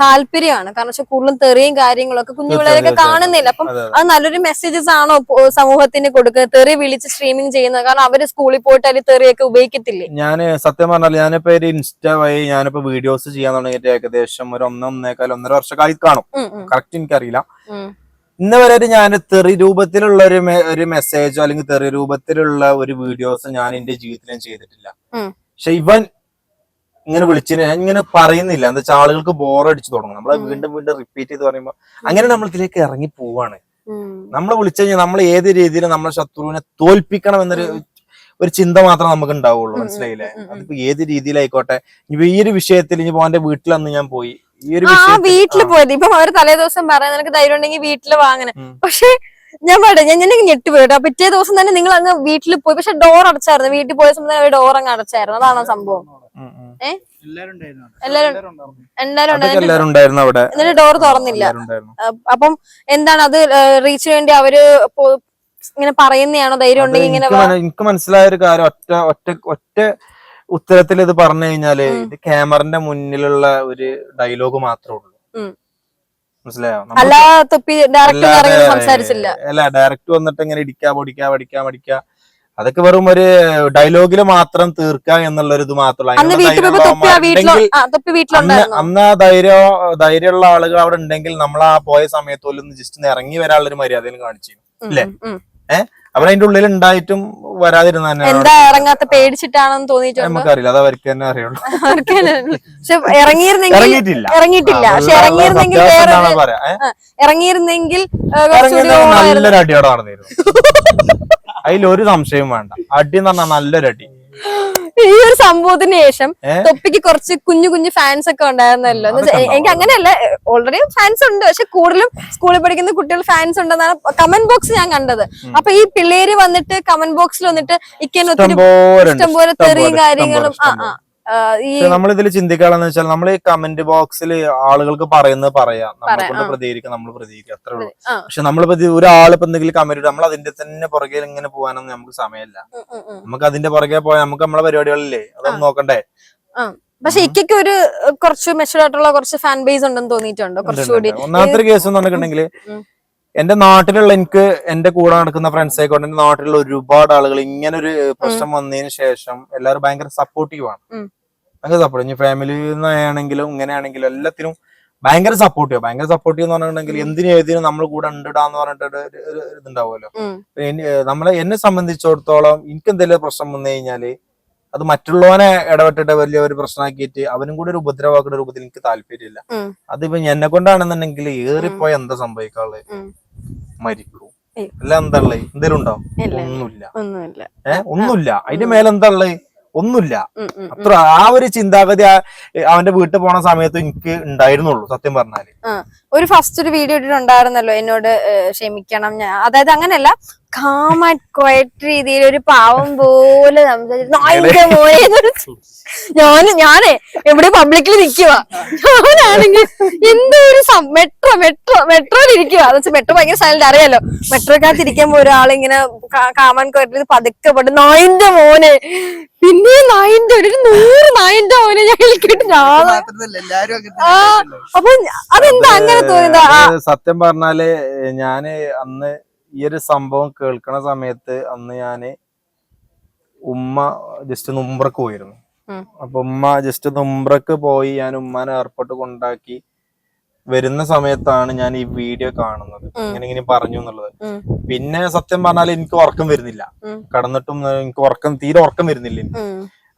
താല്പര്യമാണ്. കാരണം വെച്ചാൽ കൂടുതലും തെറിയും കാര്യങ്ങളൊക്കെ കുഞ്ഞു പിള്ളേരൊക്കെ കാണുന്നില്ല. അപ്പം അതെ, നല്ലൊരു മെസ്സേജസ് ആണോ സമൂഹത്തിന് കൊടുക്കുന്നത്? തെറി വിളിച്ച് സ്ട്രീമിംഗ് ചെയ്യുന്നത്. കാരണം അവർ സ്കൂളിൽ പോയിട്ട് അതിൽ തെറിയൊക്കെ ഉപയോഗിക്കത്തില്ലേ? ഞാൻ സത്യം പറഞ്ഞാൽ ഞാനിപ്പോ ഒരു ഇൻസ്റ്റ വഴി ഞാനിപ്പോ വീഡിയോസ് ചെയ്യാൻ തുടങ്ങിയിട്ട് ഏകദേശം ഒരു ഒന്നൊന്നേക്കാൽ ഒന്നര വർഷമായി കാണും. കറക്റ്റ് എനിക്കറിയില്ല. ഇന്ന് വരെ ഞാൻ തെറി രൂപത്തിലുള്ള ഒരു ഒരു മെസ്സേജോ അല്ലെങ്കിൽ തെറി രൂപത്തിലുള്ള ഒരു വീഡിയോസ് ഞാൻ എന്റെ ജീവിതത്തിൽ ചെയ്തിട്ടില്ല. പക്ഷെ ഇവൻ ഇങ്ങനെ വിളിച്ചിന് ഞാൻ ഇങ്ങനെ പറയുന്നില്ല. എന്താ വെച്ചാൽ ആളുകൾക്ക് ബോറടിച്ചു തുടങ്ങും. നമ്മളെ വീണ്ടും വീണ്ടും റിപ്പീറ്റ് ചെയ്ത് പറയുമ്പോൾ അങ്ങനെ നമ്മൾ ഇതിലേക്ക് ഇറങ്ങി പോവാണ്. നമ്മളെ നമ്മൾ വിളിച്ചു കഴിഞ്ഞാൽ നമ്മൾ ഏത് രീതിയിൽ നമ്മളെ ശത്രുവിനെ തോൽപ്പിക്കണം എന്നൊരു ഒരു ചിന്ത മാത്രം നമുക്ക് ഉണ്ടാവുള്ളൂ. മനസ്സിലായില്ലേ. അതിപ്പോ ഏത് രീതിയിലായിക്കോട്ടെ? ഇപ്പൊ ഈ ഒരു വിഷയത്തിൽ ഇനി പോകാന്റെ വീട്ടിലന്ന് ഞാൻ പോയി. ഈ ഒരു വീട്ടിൽ. പോയത്. ഇപ്പൊ അവർ തലേ ദിവസം പറയാൻ നിനക്ക് ധൈര്യം ഉണ്ടെങ്കിൽ വീട്ടിൽ വാങ്ങണേ പക്ഷെ ഞാൻ പറയട്ടെ ഞാൻ ഞാൻ ഞെട്ടി പോയിട്ടോ പിറ്റേ ദിവസം തന്നെ നിങ്ങൾ അങ്ങ് വീട്ടിൽ പോയി. പക്ഷെ ഡോർ അടച്ചായിരുന്നു. വീട്ടിൽ പോയ സമയത്ത് ഡോർ അങ്ങ് അടച്ചായിരുന്നു. അതാണ് സംഭവം. എല്ലാരും ഉണ്ടായിരുന്നു. അവിടെ. എന്നിട്ട് ഡോർ തുറന്നില്ല. അപ്പം എന്താണ് അത് റീച്ചിന് വേണ്ടി അവർ ഇങ്ങനെ പറയുന്നതാണോ? ധൈര്യം ഉണ്ടെങ്കിൽ ഇങ്ങനെ എനിക്ക് മനസ്സിലായ ഒരു കാര്യം. ഒറ്റ ഒറ്റ ഒറ്റ ഉത്തരത്തിൽ ഇത് പറഞ്ഞു കഴിഞ്ഞാൽ ഇത് ക്യാമറന്റെ മുന്നിലുള്ള ഒരു ഡയലോഗ് മാത്രമേ ഉള്ളൂ. മനസ്സിലായോ? അല്ല തൊപ്പി ഡയറക്റ്റ് അല്ലാതെ അല്ല ഡയറക്റ്റ് വന്നിട്ട് ഇങ്ങനെ ഇടിക്കാ പൊടിക്കാ പഠിക്കാ പഠിക്കാ അതൊക്കെ വെറും ഒരു ഡയലോഗിൽ മാത്രം തീർക്കുക എന്നുള്ള ഒരു ഇത് മാത്രമല്ല അന്ന് ധൈര്യം ധൈര്യമുള്ള ആളുകൾ അവിടെ ഉണ്ടെങ്കിൽ നമ്മൾ ആ പോയ സമയത്ത് പോലും ജസ്റ്റ് ഒന്ന് ഇറങ്ങി വരാനുള്ള ഒരു മര്യാദയും കാണിച്ചു അല്ലേ ഏഹ് അവർ അതിന്റെ ഉള്ളിൽ ഉണ്ടായിട്ടും വരാതിരുന്ന എന്താ ഇറങ്ങാത്ത പേടിച്ചിട്ടാണെന്ന് തോന്നിയിട്ടുണ്ടോ? നമുക്കറിയില്ല. അത് അവർക്ക് തന്നെ അറിയുള്ളൂ. പക്ഷെ ഇറങ്ങിയിരുന്നെങ്കിൽ ഇറങ്ങിയിട്ടില്ല. പക്ഷെ ഇറങ്ങിയിരുന്നെങ്കിൽ ഇറങ്ങിയിരുന്നെങ്കിൽ നല്ലൊരു അടിയോടെ നടന്നിരുന്നു. (laughs) അതിൽ ഒരു സംശയവും വേണ്ട. അടി എന്ന് പറഞ്ഞാൽ നല്ലൊരു അടി. ഈ ഒരു സംഭവത്തിന് ശേഷം തൊപ്പിക്ക് കുറച്ച് കുഞ്ഞു കുഞ്ഞു ഫാൻസ് ഒക്കെ ഉണ്ടായിരുന്നല്ലോ. എനിക്ക് അങ്ങനെയല്ല ഓൾറെഡി ഫാൻസ് ഉണ്ട്. പക്ഷെ കൂടുതലും സ്കൂളിൽ പഠിക്കുന്ന കുട്ടികൾ ഫാൻസ് ഉണ്ടെന്നാണ് കമന്റ് ബോക്സ് ഞാൻ കണ്ടത്. അപ്പൊ ഈ പിള്ളേര് വന്നിട്ട് കമന്റ് ബോക്സിൽ വന്നിട്ട് ഇക്കൻ ഒത്തിരി ഇഷ്ടംപോലെ, തെറിയും കാര്യങ്ങളും ആ ആ. ആ, ചിന്തിക്കാന്ന് ചിന്തിക്കാണെന്ന് വെച്ചാൽ നമ്മൾ ഈ കമന്റ് ബോക്സിൽ ആളുകൾക്ക് പറയുന്നത് പറയാം. നമ്മളെ കൊണ്ട് പ്രതികരിക്കാം നമ്മൾ പ്രതികരിക്കാം അത്രേ ഉള്ളൂ. പക്ഷെ നമ്മളിപ്പോ ഒരാളിപ്പോ എന്തെങ്കിലും കമന്റ് നമ്മൾ അതിന്റെ തന്നെ പുറകെ ഇങ്ങനെ പോകാനൊന്നും നമുക്ക് സമയമില്ല. നമുക്ക് അതിന്റെ പുറകെ പോയാൽ നമുക്ക് നമ്മളെ പരിപാടികളില്ലേ അതൊന്നും നോക്കണ്ടേ? പക്ഷെ ഇക്കയ്ക്ക് ഒരു കുറച്ച് മെച്ചുവർഡ് ആയിട്ടുള്ള കുറച്ച് ഫാൻ ബേസ് ഉണ്ടെന്ന് തോന്നിയിട്ടുണ്ടോ കുറച്ചുകൂടി. ഒന്നാമത്തെ കേസ് എന്ന് പറഞ്ഞിട്ടുണ്ടെങ്കിൽ. എന്റെ നാട്ടിലുള്ള എനിക്ക് എന്റെ കൂടെ നടക്കുന്ന ഫ്രണ്ട്സ് ആയിക്കോട്ടെ എന്റെ നാട്ടിലുള്ള ഒരുപാട് ആളുകൾ ഇങ്ങനെ ഒരു പ്രശ്നം വന്നതിന് ശേഷം എല്ലാവരും ഭയങ്കര സപ്പോർട്ടീവ് ആണ്. ഭയങ്കര സപ്പോർട്ട് ഇനി ഫാമിലി ആണെങ്കിലും ഇങ്ങനെയാണെങ്കിലും എല്ലാത്തിനും ഭയങ്കര സപ്പോർട്ടീവ് ഭയങ്കര സപ്പോർട്ടീവ് എന്ന് പറഞ്ഞിട്ടുണ്ടെങ്കിൽ എന്തിനും ഏതിനും നമ്മൾ കൂടെ ഉണ്ടിടാന്ന് പറഞ്ഞിട്ട് ഒരു- ഇതുണ്ടാവുമല്ലോ. നമ്മളെ എന്നെ സംബന്ധിച്ചിടത്തോളം എനിക്ക് എന്തെങ്കിലും പ്രശ്നം വന്നു കഴിഞ്ഞാൽ അത് മറ്റുള്ളവനെ ഇടപെട്ടിട്ട് വലിയ ഒരു പ്രശ്നമാക്കിയിട്ട് അവനും കൂടി ഒരു ഉപദ്രവമാക്കുന്ന രൂപത്തിൽ എനിക്ക് താല്പര്യമില്ല. അതിപ്പോ എന്നെ കൊണ്ടാണെന്നുണ്ടെങ്കിൽ ഏറിപ്പോയ എന്താ സംഭവിക്കാനുള്ളത്. മരിക്കും. അല്ല എന്താ ഉള്ളത് എന്തേലും ഉണ്ടോ ഒന്നുമില്ല. ഒന്നുമില്ല. ഏഹ് ഒന്നുമില്ല. അതിന്റെ മേലെ എന്താ ഉള്ളത് ഒന്നുമില്ല. അത്ര ആ ഒരു ചിന്താഗതി അവന്റെ വീട്ടിൽ പോണ സമയത്ത് എനിക്ക് ഉണ്ടായിരുന്നുള്ളൂ സത്യം പറഞ്ഞാൽ. ഒരു ഫസ്റ്റ് ഒരു വീഡിയോ ഇട്ടിട്ടുണ്ടായിരുന്നല്ലോ എന്നോട് ക്ഷമിക്കണം ഞാൻ. അതായത് അങ്ങനെയല്ല കാമറ്റ് ക്വയറ്റ് രീതിയിൽ ഒരു പാവം പോലെ സംസാരിച്ചു ഞാൻ ഞാനേ എവിടെ പബ്ലിക്കിൽ നിൽക്കുക ഞാനാണെങ്കിൽ എന്തോ ഒരു മെട്രോ മെട്രോ മെട്രോയിൽ ഇരിക്കുക എന്ന് വെച്ചാൽ മെട്രോ ഭയങ്കര സൈലന്റ് അറിയാലോ? മെട്രോക്കകത്ത് ഇരിക്കുമ്പോ ഒരാളിങ്ങനെ കാമൻ ക്വയറ്റിൽ പതുക്കെ പെട്ട് നായിന്റെ മോനെ പിന്നെ നായിന്റെ ഒരു നൂറ് നായിന്റെ മോനെ ഞാൻ കേട്ടു ഞാൻ അപ്പൊ അതെന്താ? അങ്ങനെ അത് സത്യം പറഞ്ഞാൽ ഞാൻ അന്ന് ഈ ഒരു സംഭവം കേൾക്കണ സമയത്ത് അന്ന് ഞാൻ ഉമ്മ ജസ്റ്റ് നുമ്പ്രക്ക് പോയിരുന്നു. അപ്പൊ ഉമ്മ ജസ്റ്റ് നുമ്പ്രക്ക് പോയി ഞാൻ ഉമ്മാനെ ഏർപ്പെട്ട് കൊണ്ടാക്കി വരുന്ന സമയത്താണ് ഞാൻ ഈ വീഡിയോ കാണുന്നത്. ഇങ്ങനെ ഇങ്ങനെ പറഞ്ഞു എന്നുള്ളത്. പിന്നെ സത്യം പറഞ്ഞാൽ എനിക്ക് ഉറക്കം വരുന്നില്ല. കടന്നിട്ടും എനിക്ക് ഉറക്കം തീരെ ഉറക്കം വരുന്നില്ല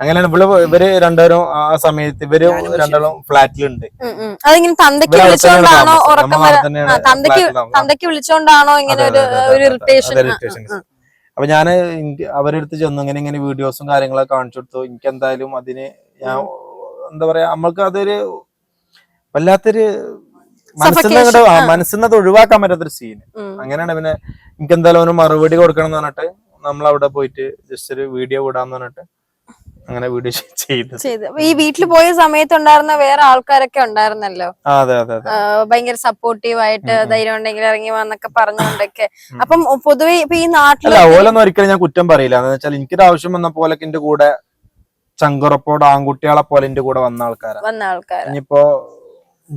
അങ്ങനെയാണ്. ഇവൾ ഇവർ രണ്ടുപേരും ആ സമയത്ത് ഇവർ രണ്ടാളും ഫ്ലാറ്റിലുണ്ട്. അതിങ്ങനെ തന്തയ്ക്ക് വിളിച്ചോണ്ടാണോ ഉറക്കം തന്തയ്ക്ക് തന്തയ്ക്ക് വിളിച്ചോണ്ടാണോ ഇങ്ങനെ ഒരു ഇറിറ്റേഷൻ അപ്പൊ ഞാൻ അവരെടുത്ത് ചെന്നു. ഇങ്ങനെ ഇങ്ങനെ വീഡിയോസും കാര്യങ്ങളൊക്കെ കാണിച്ചു കൊടുത്തു. എനിക്ക് എന്തായാലും അതിന് ഞാൻ എന്താ പറയാ നമ്മൾക്ക് അതൊരു വല്ലാത്തൊരു മനസ്സിൽ മനസ്സിനത് ഒഴിവാക്കാൻ പറ്റാത്തൊരു സീന് അങ്ങനെയാണ് പിന്നെ എനിക്ക് എന്തായാലും അവന് മറുപടി കൊടുക്കണം എന്ന് പറഞ്ഞിട്ട് നമ്മൾ അവിടെ പോയിട്ട് ജസ്റ്റ് ഒരു വീഡിയോ വിടാന്ന് പറഞ്ഞിട്ട് അങ്ങനെ വീഡിയോ ചെയ്ത്. ഈ വീട്ടിൽ പോയ സമയത്ത് ഉണ്ടായിരുന്ന വേറെ ആൾക്കാരൊക്കെ ഉണ്ടായിരുന്നല്ലോ? അതെ അതെ ഭയങ്കര സപ്പോർട്ടീവ് ആയിട്ട്. ധൈര്യം ഉണ്ടെങ്കിൽ ഇറങ്ങി വന്നൊക്കെ പറഞ്ഞുകൊണ്ടൊക്കെ അപ്പം പൊതുവെ ഇപ്പൊ ഈ നാട്ടിൽ ഓലൊന്നും ഒരിക്കലും ഞാൻ കുറ്റം പറയില്ല. എന്ന് വെച്ചാൽ എനിക്കൊരു ആവശ്യം വന്ന പോലെ എന്റെ കൂടെ ചങ്കുറപ്പോട് ആൺകുട്ടികളെ പോലെ എന്റെ കൂടെ വന്ന ആൾക്കാരാ. വന്ന ആൾക്കാർ ഇനിയിപ്പോ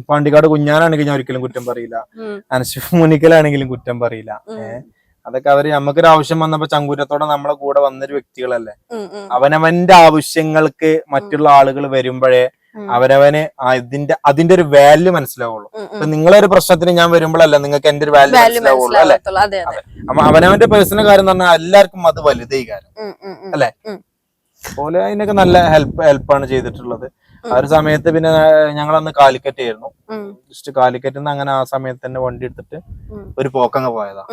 പാണ്ടിക്കാട് കുഞ്ഞാനാണെങ്കിൽ ഞാൻ ഒരിക്കലും കുറ്റം പറയില്ല. അനശിഫ് മുനിക്കലാണെങ്കിലും കുറ്റം പറയില്ല. ഏഹ് അതൊക്കെ അവർ നമുക്കൊരു ആവശ്യം വന്നപ്പോ ചങ്കൂരത്തോടെ നമ്മളെ കൂടെ വന്നൊരു വ്യക്തികളല്ലേ? അവനവന്റെ ആവശ്യങ്ങൾക്ക് മറ്റുള്ള ആളുകൾ വരുമ്പോഴേ അവരവന് ഇതിന്റെ അതിന്റെ ഒരു വാല്യൂ മനസ്സിലാവുള്ളൂ. ഇപ്പൊ നിങ്ങളെ ഒരു പ്രശ്നത്തിന് ഞാൻ വരുമ്പോഴല്ല നിങ്ങൾക്ക് എന്റെ ഒരു വാല്യൂ മനസ്സിലാവുള്ളൂ അല്ലെ? അപ്പൊ അവനവന്റെ പേഴ്സണൽ കാര്യം എന്ന് പറഞ്ഞാൽ എല്ലാവർക്കും അത് വലുതേ കാര്യം. അല്ലേ? പോലെ അതിനൊക്കെ നല്ല ഹെൽപ്പ് ഹെൽപ്പാണ് ചെയ്തിട്ടുള്ളത്. ആ ഒരു സമയത്ത് പിന്നെ ഞങ്ങൾ അന്ന് കാലിക്കറ്റ് ആയിരുന്നു. ജസ്റ്റ് കാലിക്കറ്റ് നിന്ന് അങ്ങനെ ആ സമയത്ത് തന്നെ വണ്ടി എടുത്തിട്ട് ഒരു പോക്കങ്ങ് പോയതാ.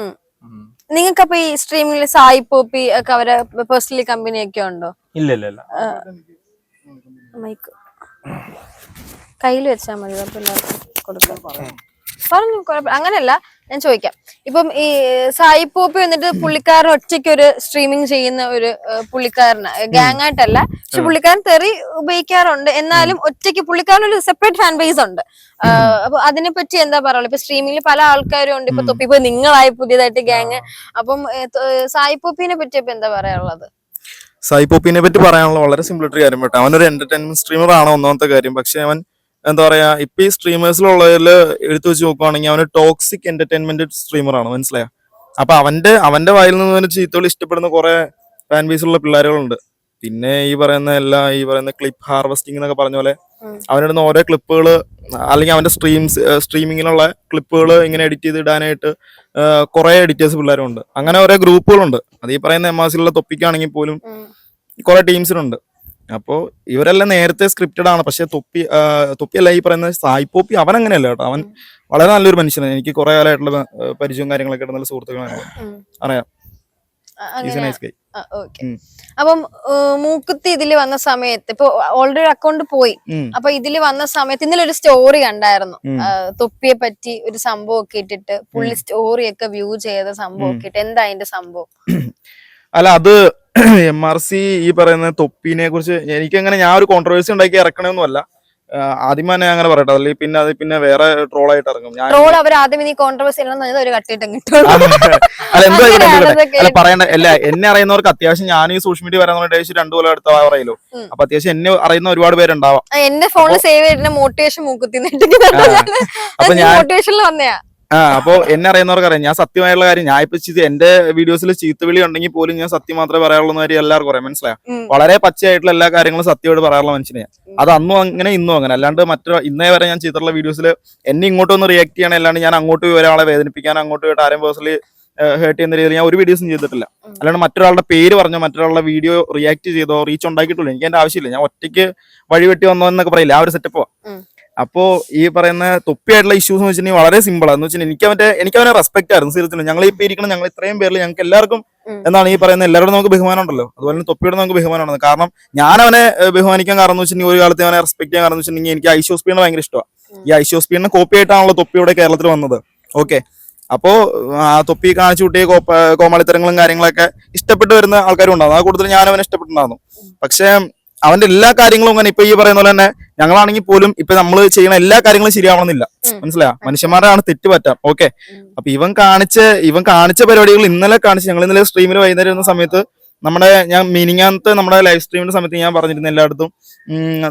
നിങ്ങൾക്ക് അപ്പൊ ഈ സ്ട്രീമിംഗിൽ സായി പോപ്പി ഒക്കെ അവരെ പേഴ്സണലി കമ്പനി ഒക്കെ ഉണ്ടോ? ഇല്ല ഇല്ല ഇല്ല. മൈക്ക് കയ്യിൽ വെച്ചാൽ മതി കൊടുക്കാൻ പറഞ്ഞു അങ്ങനല്ല അങ്ങനെയല്ല. ഞാൻ ചോദിക്കാം. ഇപ്പം ഈ സായി പോപ്പി വന്നിട്ട് പുള്ളിക്കാരൻ ഒറ്റയ്ക്ക് ഒരു സ്ട്രീമിംഗ് ചെയ്യുന്ന ഒരു പുള്ളിക്കാരന്. ഗാങ് ആയിട്ടല്ല പക്ഷെ പുള്ളിക്കാരൻ തെറി ഉപയോഗിക്കാറുണ്ട്. എന്നാലും ഒറ്റയ്ക്ക് പുള്ളിക്കാരൻ ഒരു സെപ്പറേറ്റ് ഫാൻ ബേസ് ഉണ്ട്. അപ്പൊ അതിനെ പറ്റി എന്താ പറയുള്ളൂ ഇപ്പൊ സ്ട്രീമിംഗിൽ പല ആൾക്കാരും ഉണ്ട്. ഇപ്പൊ തൊപ്പി. ഇപ്പൊ നിങ്ങളായി പുതിയതായിട്ട് ഗാങ്. അപ്പം സായി പോപ്പിനെ പറ്റി ഇപ്പൊ എന്താ പറയാനുള്ളത്? സായി പോപ്പിനെ പറ്റി പറയാനുള്ള വളരെ സിമ്പിൾ കാര്യം പെട്ടെ അവനൊരു എന്റർടൈൻമെന്റ് സ്ട്രീമർ ആണ് ഒന്നാമത്തെ കാര്യം. പക്ഷെ അവൻ എന്താ പറയാ ഇപ്പൊ ഈ സ്ട്രീമേഴ്സിലുള്ളതിൽ എടുത്തു വെച്ച് നോക്കുവാണെങ്കിൽ അവന് ടോക്സിക് എന്റർടൈൻമെന്റ് സ്ട്രീമറാണ് മനസ്സിലായോ? അപ്പൊ അവന്റെ അവന്റെ വായിൽ നിന്ന് തന്നെ ചീത്തകൾ ഇഷ്ടപ്പെടുന്ന കുറെ ഫാൻ ബേസ് ഉള്ള പിള്ളേരുകളുണ്ട്. പിന്നെ ഈ പറയുന്ന എല്ലാ ഈ പറയുന്ന ക്ലിപ്പ് ഹാർവെസ്റ്റിംഗ് എന്നൊക്കെ പറഞ്ഞ പോലെ. അവനിടുന്ന ഓരോ ക്ലിപ്പുകൾ അല്ലെങ്കിൽ അവന്റെ സ്ട്രീംസ് സ്ട്രീമിങ്ങിനുള്ള ക്ലിപ്പുകൾ ഇങ്ങനെ എഡിറ്റ് ചെയ്ത് ഇടാനായിട്ട് കുറെ എഡിറ്റേഴ്സ് പിള്ളേരുണ്ട്. അങ്ങനെ ഓരോ ഗ്രൂപ്പുകളുണ്ട് അത് ഈ പറയുന്ന എം ആസിലുള്ള തൊപ്പിക്കാണെങ്കിൽ പോലും. കുറെ ടീംസിനുണ്ട് അപ്പോൾ ഇവരെല്ലാം നേരത്തെ സ്ക്രിപ്റ്റഡ് ആണ്. പക്ഷെ തൊപ്പി തൊപ്പിയല്ല ഈ പറയുന്ന സായി പോപ്പി അവൻ അങ്ങനെയല്ല കേട്ടോ. അവൻ വളരെ നല്ലൊരു മനുഷ്യനാണ്. എനിക്ക് കുറെ കാലമായിട്ടുള്ള പരിചയവും കാര്യങ്ങളൊക്കെ നല്ല സുഹൃത്തുക്കളാണ്. അറിയാം. അപ്പം മൂക്കുത്തി ഇതിൽ വന്ന സമയത്ത് ഇപ്പൊ ഓൾറെഡി അക്കൗണ്ട് പോയി. അപ്പൊ ഇതിൽ വന്ന സമയത്ത് ഇന്നലെ ഒരു സ്റ്റോറി കണ്ടായിരുന്നു. തൊപ്പിയെ പറ്റി ഒരു സംഭവം ഒക്കെ ഇട്ടിട്ട് പുള്ളി സ്റ്റോറി ഒക്കെ വ്യൂ ചെയ്ത സംഭവം ഒക്കെ ഇട്ട് എന്താ അതിന്റെ സംഭവം? അല്ല അത് എം ആർ സി ഈ പറയുന്ന തൊപ്പിനെ കുറിച്ച് എനിക്കങ്ങനെ ഞാൻ ഒരു കോൺട്രവേഴ്സി ഉണ്ടാക്കി ഇറക്കണമെന്നല്ല ആദ്യം തന്നെ അങ്ങനെ പറയട്ടെ. അല്ലെങ്കിൽ പിന്നെ അത് പിന്നെ വേറെ ട്രോൾ ആയിട്ട് ഇറങ്ങും. ട്രോൾ അവർ ആദ്യം കോൺട്രവേഴ്സി അല്ല പറയണ്ട. അല്ല എന്നെ അറിയുന്നവർക്ക് അത്യാവശ്യം ഞാൻ ഈ സോഷ്യൽ മീഡിയ വരാൻ ഏകദേശം രണ്ടു കൊല്ലം അടുത്ത പറയല്ലോ അപ്പൊ അത്യാവശ്യം എന്നെ അറിയുന്ന ഒരുപാട് പേരുണ്ടാവാം. എന്റെ ഫോണിൽ സേവ് ചെയ്തിട്ട് മോട്ടിവേഷൻ മൂക്കുത്തി മോട്ടിവേഷനിൽ വന്നയാ. ആ അപ്പൊ എന്നെ അറിയുന്നവർക്ക് അറിയാം. ഞാൻ സത്യമായുള്ള കാര്യം ഞാൻ ഇപ്പൊ എന്റെ വീഡിയോസിൽ ചീത്തവിളി ഉണ്ടെങ്കിൽ പോലും ഞാൻ സത്യം മാത്രമേ പറയാറുള്ളൂ എന്ന് കാര്യം എല്ലാവർക്കും അറിയാം. മനസ്സിലായോ? വളരെ പച്ചയായിട്ടുള്ള എല്ലാ കാര്യങ്ങളും സത്യമായിട്ട് പറയാനുള്ള മനുഷ്യനെയാണ് അത് അന്നും അങ്ങനെ ഇന്നും അങ്ങനെ. അല്ലാണ്ട് മറ്റു ഇന്നേ വരെ ഞാൻ ചീത്തുള്ള വീഡിയോസിൽ എന്നെ ഇങ്ങോട്ട് ഒന്ന് റിയാക്ട് ചെയ്യണം അല്ലാണ്ട് ഞാൻ അങ്ങോട്ട് പോയി ഒരാളെ വേദനിപ്പിക്കാൻ അങ്ങോട്ട് പോയിട്ട് ആരെയും പേഴ്സണലി ഹേർട്ട് ചെയ്യുന്ന രീതിയിൽ ഞാൻ ഒരു വീഡിയോസും ചെയ്തിട്ടില്ല. അല്ലാണ്ട് മറ്റൊരാളുടെ പേര് പറഞ്ഞോ മറ്റൊരാളുടെ വീഡിയോ റിയാക്ട് ചെയ്തോ റീച്ച് ഉണ്ടാക്കിയിട്ടില്ല. എനിക്ക് അതിന്റെ ആവശ്യമില്ല. ഞാൻ ഒറ്റയ്ക്ക് വഴിവെട്ടി വന്നോ എന്നൊക്കെ പറയില്ല? ആ ഒരു സെറ്റപ്പോ അപ്പോ ഈ പറയുന്ന തൊപ്പിയായിട്ടുള്ള ഇഷ്യൂസ് എന്ന് വെച്ചിട്ടുണ്ടെങ്കിൽ വളരെ സിമ്പിൾ ആണ് എന്ന് വെച്ചാൽ എനിക്ക് അവന്റെ എനിക്ക് അവനെ റെസ്പെക്ട് ആയിരുന്നു സീരിയസ്ലി ഞങ്ങൾ ഇപ്പൊ ഇരിക്കണം ഞങ്ങൾ ഇത്രയും പേരിൽ ഞങ്ങൾക്ക് എല്ലാവർക്കും. എന്നാണ് ഈ പറയുന്ന എല്ലാവരോടും നമുക്ക് ബഹുമാനം ഉണ്ടല്ലോ അതുപോലെ തന്നെ തൊപ്പിയോട് നമുക്ക് ബഹുമാനമാണ്. കാരണം ഞാൻ അവനെ ബഹുമാനിക്കാൻ കാരണം എന്ന് വെച്ചിട്ടുണ്ടെങ്കിൽ ഒരു കാലത്ത് അവനെ റെസ്പെക്ട് ചെയ്യാൻ കാരണം എന്ന് വെച്ചിട്ടുണ്ടെങ്കിൽ എനിക്ക് ഐശോസ്പീഡിനെ ഭയങ്കര ഇഷ്ടമാണ് ഈ ഐശോസ്പീഡിനെ കോപ്പി ആയിട്ടാണല്ലോ തൊപ്പിയുടെ കേരളത്തിൽ വന്നത്. ഓക്കെ അപ്പോ ആ തൊപ്പി കാണിച്ചു കൂട്ടിയ കോപ്പ കോമാളിത്തരങ്ങളും കാര്യങ്ങളൊക്കെ ഇഷ്ടപ്പെട്ട് വരുന്ന ആൾക്കാരും ഉണ്ടാകും ആ കൂടുതൽ ഞാൻ അവനെ ഇഷ്ടപ്പെട്ടുണ്ടായിരുന്നു പക്ഷേ അവന്റെ എല്ലാ കാര്യങ്ങളും അങ്ങനെ ഇപ്പൊ ഈ പറയുന്ന പോലെ തന്നെ ഞങ്ങളാണെങ്കിൽ പോലും ഇപ്പൊ നമ്മൾ ചെയ്യുന്ന എല്ലാ കാര്യങ്ങളും ശരിയാവണമെന്നില്ല. മനസ്സിലാ മനസ്സിലായോ? മനുഷ്യന്മാരാണ് തെറ്റ് പറ്റാം ഓക്കെ. അപ്പൊ ഇവൻ കാണിച്ച ഇവൻ കാണിച്ച പരിപാടികൾ ഇന്നലെ കാണിച്ച് ഞങ്ങൾ ഇന്നലെ സ്ട്രീമിൽ വൈകുന്നേരം ഇരുന്ന സമയത്ത് നമ്മുടെ ഞാൻ മീനിങ്ങാനത്ത് നമ്മുടെ ലൈവ് സ്ട്രീമിന്റെ സമയത്ത് ഞാൻ പറഞ്ഞിരുന്ന എല്ലായിടത്തും.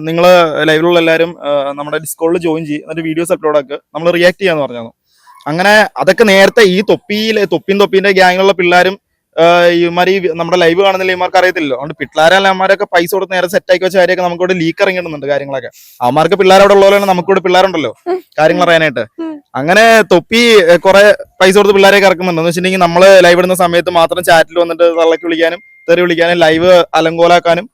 നിങ്ങൾ ലൈവിലുള്ള എല്ലാവരും നമ്മുടെ ഡിസ്കോളിൽ ജോയിൻ ചെയ്യും എന്നിട്ട് വീഡിയോസ് അപ്ലോഡ് ആക്കുക നമ്മൾ റിയാക്ട് ചെയ്യാന്ന് പറഞ്ഞു അങ്ങനെ അതൊക്കെ നേരത്തെ ഈ തൊപ്പിയിലെ തൊപ്പിയും തൊപ്പിന്റെ ഗ്യാങ്ങിലുള്ള പിള്ളേരും ഈ നമ്മുടെ ലൈവ് കാണുന്നില്ല ഇമാർക്ക് അറിയത്തില്ലല്ലോ. അതുകൊണ്ട് പിള്ളേരല്ല അമ്മമാരൊക്കെ പൈസ കൊടുത്ത് നേരെ സെറ്റ് ആക്കി വെച്ച കാര്യമൊക്കെ നമുക്കിവിടെ ലീക്ക് ഇറങ്ങിയിടുന്നുണ്ട് കാര്യങ്ങളൊക്കെ. അവന്മാർക്ക് പിള്ളേരവിടെ ഉള്ളപോലെ നമുക്കിവിടെ പിള്ളേരുണ്ടല്ലോ കാര്യങ്ങൾ അറിയാനായിട്ട്. അങ്ങനെ തൊപ്പി കുറെ പൈസ കൊടുത്ത് പിള്ളേരെയൊക്കെ ഇറക്കുന്നുണ്ട്. എന്ന് വെച്ചിട്ടുണ്ടെങ്കിൽ നമ്മൾ ലൈവ് ഇടുന്ന സമയത്ത് മാത്രം ചാറ്റിൽ വന്നിട്ട് തള്ളക്കി വിളിക്കാനും തെറി വിളിക്കാനും ലൈവ് അലങ്കോലാക്കാനും.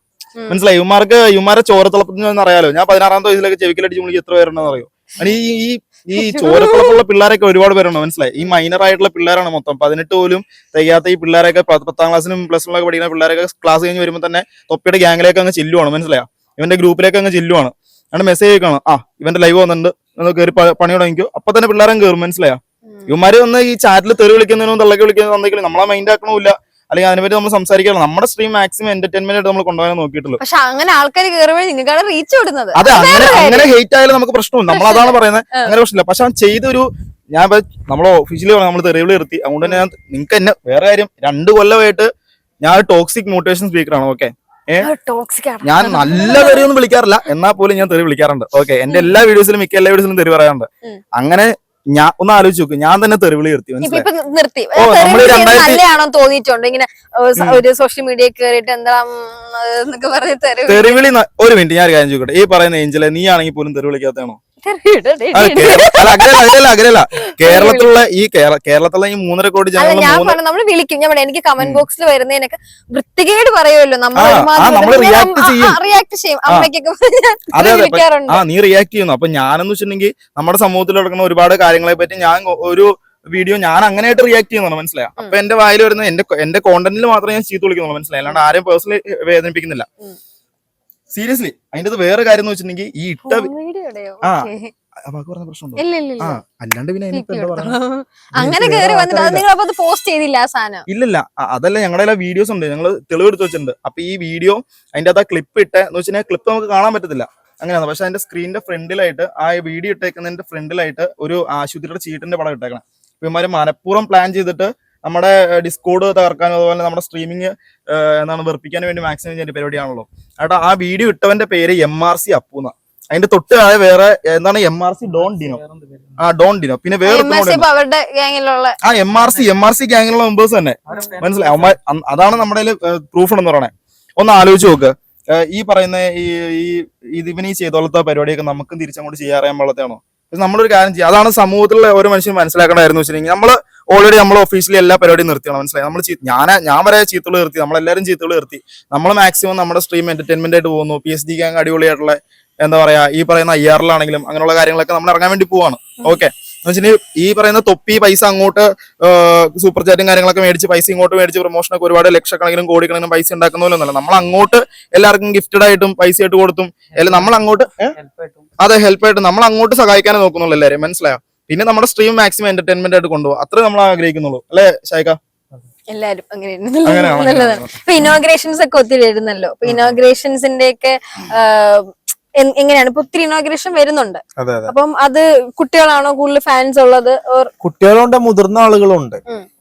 മനസ്സിലായി? ഇവന്മാർക്ക് ഇവന്മാരെ ചോരത്തിളപ്പത്തിന് അറിയാലോ ഞാൻ പതിനാറാമത്തെ വയസ്സിലൊക്കെ ചെവിക്കലടിച്ച് വിളിച്ച് എത്ര പേരുണ്ടെന്ന് അറിയോ? ഈ ഈ ചോരത്തിളപ്പുള്ള പിള്ളേരൊക്കെ ഒരുപാട് പേരുണ്ട് മനസ്സിലായി? ഈ മൈനർ ആയിട്ടുള്ള പിള്ളേരാണ് മൊത്തം. പതിനെട്ട് പോലും തികയാത്ത ഈ പിള്ളേരൊക്കെ പത്ത് ക്ലാസ്സിനും പ്ലസ് വണ്ണൊക്കെ പഠിക്കുന്ന പിള്ളേരൊക്കെ ക്ലാസ് കഴിഞ്ഞ് വരുമ്പോൾ തന്നെ തൊപ്പിയുടെ ഗ്യാങ്ങിലേക്ക് അങ്ങ് ചെല്ലുവാണ് മനസ്സിലായോ? ഇവന്റെ ഗ്രൂപ്പിലേക്ക് അങ്ങ് ചെല്ലുവാണ്. അങ്ങനെ മെസ്സേജ് അയക്കണം ആ ഇവന്റെ ലൈവ് വന്നിട്ടുണ്ട്. എന്ന് കയറി പണി തുടങ്ങിക്കോ. അപ്പൊ തന്നെ പിള്ളേരും കയറും മനസ്സിലായോ? ഇവന്മാര് വന്ന് ഈ ചാറ്റിൽ തെറി വിളിക്കുന്നതിനും തള്ളക്കി വിളിക്കുന്നതിനും നമ്മളെ മൈൻഡ് ആക്കണമില്ല. അല്ലെങ്കിൽ അതിനെപ്പറ്റി നമ്മൾ സംസാരിക്കാറില്ല. നമ്മുടെ സ്ട്രീം മാക്സിമം എന്റർടൈൻമെന്റ് ആയിട്ട് നമ്മൾ കൊണ്ടുപോകാൻ നോക്കിയിട്ടുള്ളൂ. പക്ഷെ അങ്ങനെ ആൾക്കാർ കയറുമ്പോൾ നിങ്ങൾക്കാണ് റീച്ച് വിടുന്നത്. അതെ അങ്ങനെ അങ്ങനെ ഹേറ്റ് ആയാലും നമുക്ക് പ്രശ്നമില്ല. നമ്മൾ അതാണ് പറയുന്നത്. അങ്ങനെ പ്രശ്നമില്ല. പക്ഷെ അവൻ ചെയ്തൊരു ഞാൻ നമ്മൾ നമ്മളെ ഓഫീസിൽ നമ്മൾ തെറിവിളി നിർത്തി. അതുകൊണ്ട് തന്നെ ഞാൻ നിങ്ങൾക്ക് എന്നെ വേറെ കാര്യം രണ്ട് കൊല്ലമായിട്ട് ഞാൻ ടോക്സിക് മോട്ടിവേഷൻ സ്പീക്കറാണ് ഓക്കെ ഞാൻ നല്ല തെറിയൊന്നും വിളിക്കാറില്ല. എന്നാൽ പോലും ഞാൻ തെറി വിളിക്കാറുണ്ട്. ഓക്കെ എന്റെ എല്ലാ വീഡിയോസിലും മിക്ക എല്ലാ വീഡിയോസിലും തെറി പറയാറുണ്ട്. അങ്ങനെ ഞാൻ ഒന്ന് ആലോചിച്ച് നോക്ക്. ഞാൻ തന്നെ തെറിവിളി നിർത്തി തോന്നിയിട്ടുണ്ട്. ഇങ്ങനെ ഒരു സോഷ്യൽ മീഡിയ കയറിയിട്ട് എന്താ തെറിവിളി. ഒരു മിനിറ്റ് ഞാൻ ഒരു കാര്യം ചോദിക്കട്ടെ. ഈ പറയുന്ന ഏഞ്ചലെ നീ ആണെങ്കിൽ പോലും തെറി അങ്ങനെയല്ല കേരളത്തിലുള്ള ഈ കേര- കേരളത്തിലുള്ള ഈ മൂന്നര കോടി ജനങ്ങൾ ഞാൻ പറഞ്ഞു നമ്മൾ വിളിക്കും. ഞാൻ എനിക്ക് കമന്റ് ബോക്സിൽ വരുന്നതിനൊക്കെ വൃത്തികേട് പറയുമല്ലോ. നമ്മൾ റിയാക്ട് ചെയ്യും. ആ. അമ്മയ്ക്കൊക്കെ നീ റിയാക്ട് ചെയ്യുന്നു. അപ്പൊ ഞാനെന്ന് വെച്ചിട്ടുണ്ടെങ്കിൽ നമ്മുടെ സമൂഹത്തിൽ നടക്കുന്ന ഒരുപാട് കാര്യങ്ങളെ പറ്റി ഞാൻ ഒരു വീഡിയോ ഞാൻ അങ്ങനെയായിട്ട് റിയാക്ട് ചെയ്യുന്നുണ്ട് മനസ്സിലായോ? അപ്പൊ എന്റെ വായിൽ വരുന്ന എന്റെ എന്റെ കോണ്ടന്റിൽ മാത്രമേ ഞാൻ ചീത്ത വിളിക്കുന്നുള്ളൂ മനസ്സിലായി? അല്ലാണ്ട് ആരെയും പേഴ്സണലി വേദനിപ്പിക്കുന്നില്ല. സീരിയസ്ലി അതിന്റെ വേറെ കാര്യം എന്ന് വെച്ചിട്ടുണ്ടെങ്കിൽ ഈ ഇട്ട ആ. വാക്ക് പറഞ്ഞ പ്രശ്നമുണ്ടോ? ആ അല്ലാണ്ട് പിന്നെ അങ്ങനെ കേറി വന്നിട്ട് അത് നിങ്ങൾ അപ്പൊ പോസ്റ്റ് ചെയ്തില്ല സാധനം. ഇല്ലില്ല അതല്ല ഞങ്ങളുടെ വീഡിയോസ് ഉണ്ട്. ഞങ്ങൾ തെളിവെടുത്ത് വെച്ചിട്ടുണ്ട്. അപ്പൊ ഈ വീഡിയോ അതിന്റെ അകത്ത് ക്ലിപ്പ് ഇട്ട് എന്ന് വെച്ചാൽ ക്ലിപ്പ് നമുക്ക് കാണാൻ പറ്റത്തില്ല. അങ്ങനെയാണ്. പക്ഷെ അതിന്റെ സ്ക്രീനിന്റെ ഫ്രണ്ടിലായിട്ട് ആ വീഡിയോ ഇട്ടേക്കുന്നതിന്റെ ഫ്രണ്ടിലായിട്ട് ഒരു ആശുപത്രിയുടെ ചീട്ടിന്റെ പടം ഇട്ടേക്കണം. ഇവന്മാര് മനഃപൂർവം പ്ലാൻ ചെയ്തിട്ട് നമ്മുടെ ഡിസ്കോഡ് തകർക്കാനും അതുപോലെ നമ്മുടെ സ്ട്രീമിങ് എന്താണ് വെറുപ്പിക്കാനും വേണ്ടി മാക്സിമം ചെയ്യുന്ന പരിപാടിയാണല്ലോ. അവിടെ ആ വീഡിയോ ഇട്ടവന്റെ പേര് എം ആർ സി അപ്പൂന്ന. അതിന്റെ തൊട്ട് ആയ വേറെ എന്താണ് M R C Don Dino ആ ഡോൺ ഡിനോ പിന്നെ വേറെ ആ M R C M R C ഗ്യാങ്ങിലുള്ള members തന്നെ. മനസ്സിലായി? അതാണ് നമ്മുടെ പ്രൂഫ് എന്ന് പറയണേ. ഒന്ന് ആലോചിച്ച് നോക്ക്. ഈ പറയുന്ന ഈ ഈ ഇതിവന് ഈ ചെയ്തോളത്തെ പരിപാടിയൊക്കെ നമുക്കും തിരിച്ചങ്ങോട്ട് ചെയ്യാറിയാൻ പാടത്താണോ നമ്മളൊരു കാര്യം ചെയ്യുക അതാണ് സമൂഹത്തിലുള്ള ഓരോ മനുഷ്യനും മനസ്സിലാക്കേണ്ടതായിരുന്നു വെച്ചിട്ടുണ്ടെങ്കിൽ നമ്മൾ ഓൾറെഡി നമ്മൾ ഒഫീഷ്യലി എല്ലാ പരിപാടിയും നിർത്തിയാണ് മനസ്സിലായി? നമ്മൾ ഞാൻ ഞാൻ വരെ ചീത്തുകൾ നിർത്തി. നമ്മളെല്ലാവരും ചീത്തുകൾ നിർത്തി. നമ്മൾ മാക്സിമം നമ്മുടെ സ്ട്രീം എന്റർടൈൻമെന്റ് ആയിട്ട് പോകുന്നു. പി എസ് ഡി ഗ്യാങ് അടിപൊളിയായിട്ടുള്ള എന്താ പറയാ ഈ പറയുന്ന ഐ ആറിലാണെങ്കിലും അങ്ങനെയുള്ള കാര്യങ്ങളൊക്കെ നമ്മൾ ഇറങ്ങാൻ വേണ്ടി പോവാണ്. ഓക്കെ ഈ പറയുന്ന തൊപ്പി പൈസ അങ്ങോട്ട് സൂപ്പർ ചാറ്റും കാര്യങ്ങളൊക്കെ മേടിച്ച് പൈസ ഇങ്ങോട്ട് മേടിച്ച് പ്രൊമോഷനൊക്കെ ഒരുപാട് ലക്ഷക്കണക്കിനും കോടിക്കണക്കിനും പൈസ ഉണ്ടാക്കുന്ന പോലെ ഒന്നുമല്ല. നമ്മൾ അങ്ങോട്ട് എല്ലാവർക്കും ഗിഫ്റ്റഡ് ആയിട്ടും പൈസ ആയിട്ട് കൊടുത്തും. അല്ലെങ്കിൽ നമ്മൾ അങ്ങോട്ട്? അതെ ഹെൽപ്പ് ആയിട്ട്. നമ്മൾ അങ്ങോട്ട് സഹായിക്കാനേ നോക്കുന്നുള്ളൂ എല്ലാവരും മനസ്സിലായോ? പിന്നെ നമ്മുടെ സ്ട്രീം മാക്സിമം എന്റർടൈൻമെന്റ് ആയിട്ട് കൊണ്ടുപോകും അത്രേ നമ്മൾ ആഗ്രഹിക്കുന്നുള്ളൂ. അല്ലേ ശൈക എല്ലാരും അങ്ങനെ നല്ലതാണ്. ഇപ്പൊ ഇനോഗ്രേഷൻസ് ഒക്കെ ഒത്തിരി വരുന്നല്ലോ ഇപ്പൊ ഇനോഗ്രേഷൻസിന്റെ ഒക്കെ എങ്ങനെയാണ്? ഇപ്പൊ ഒത്തിരി ഇനോഗ്രേഷൻ വരുന്നുണ്ട്. അപ്പം അത് കുട്ടികളാണോ കൂടുതൽ ഫാൻസ് ഉള്ളത്? കുട്ടികളുണ്ട് മുതിർന്ന ആളുകളുണ്ട്.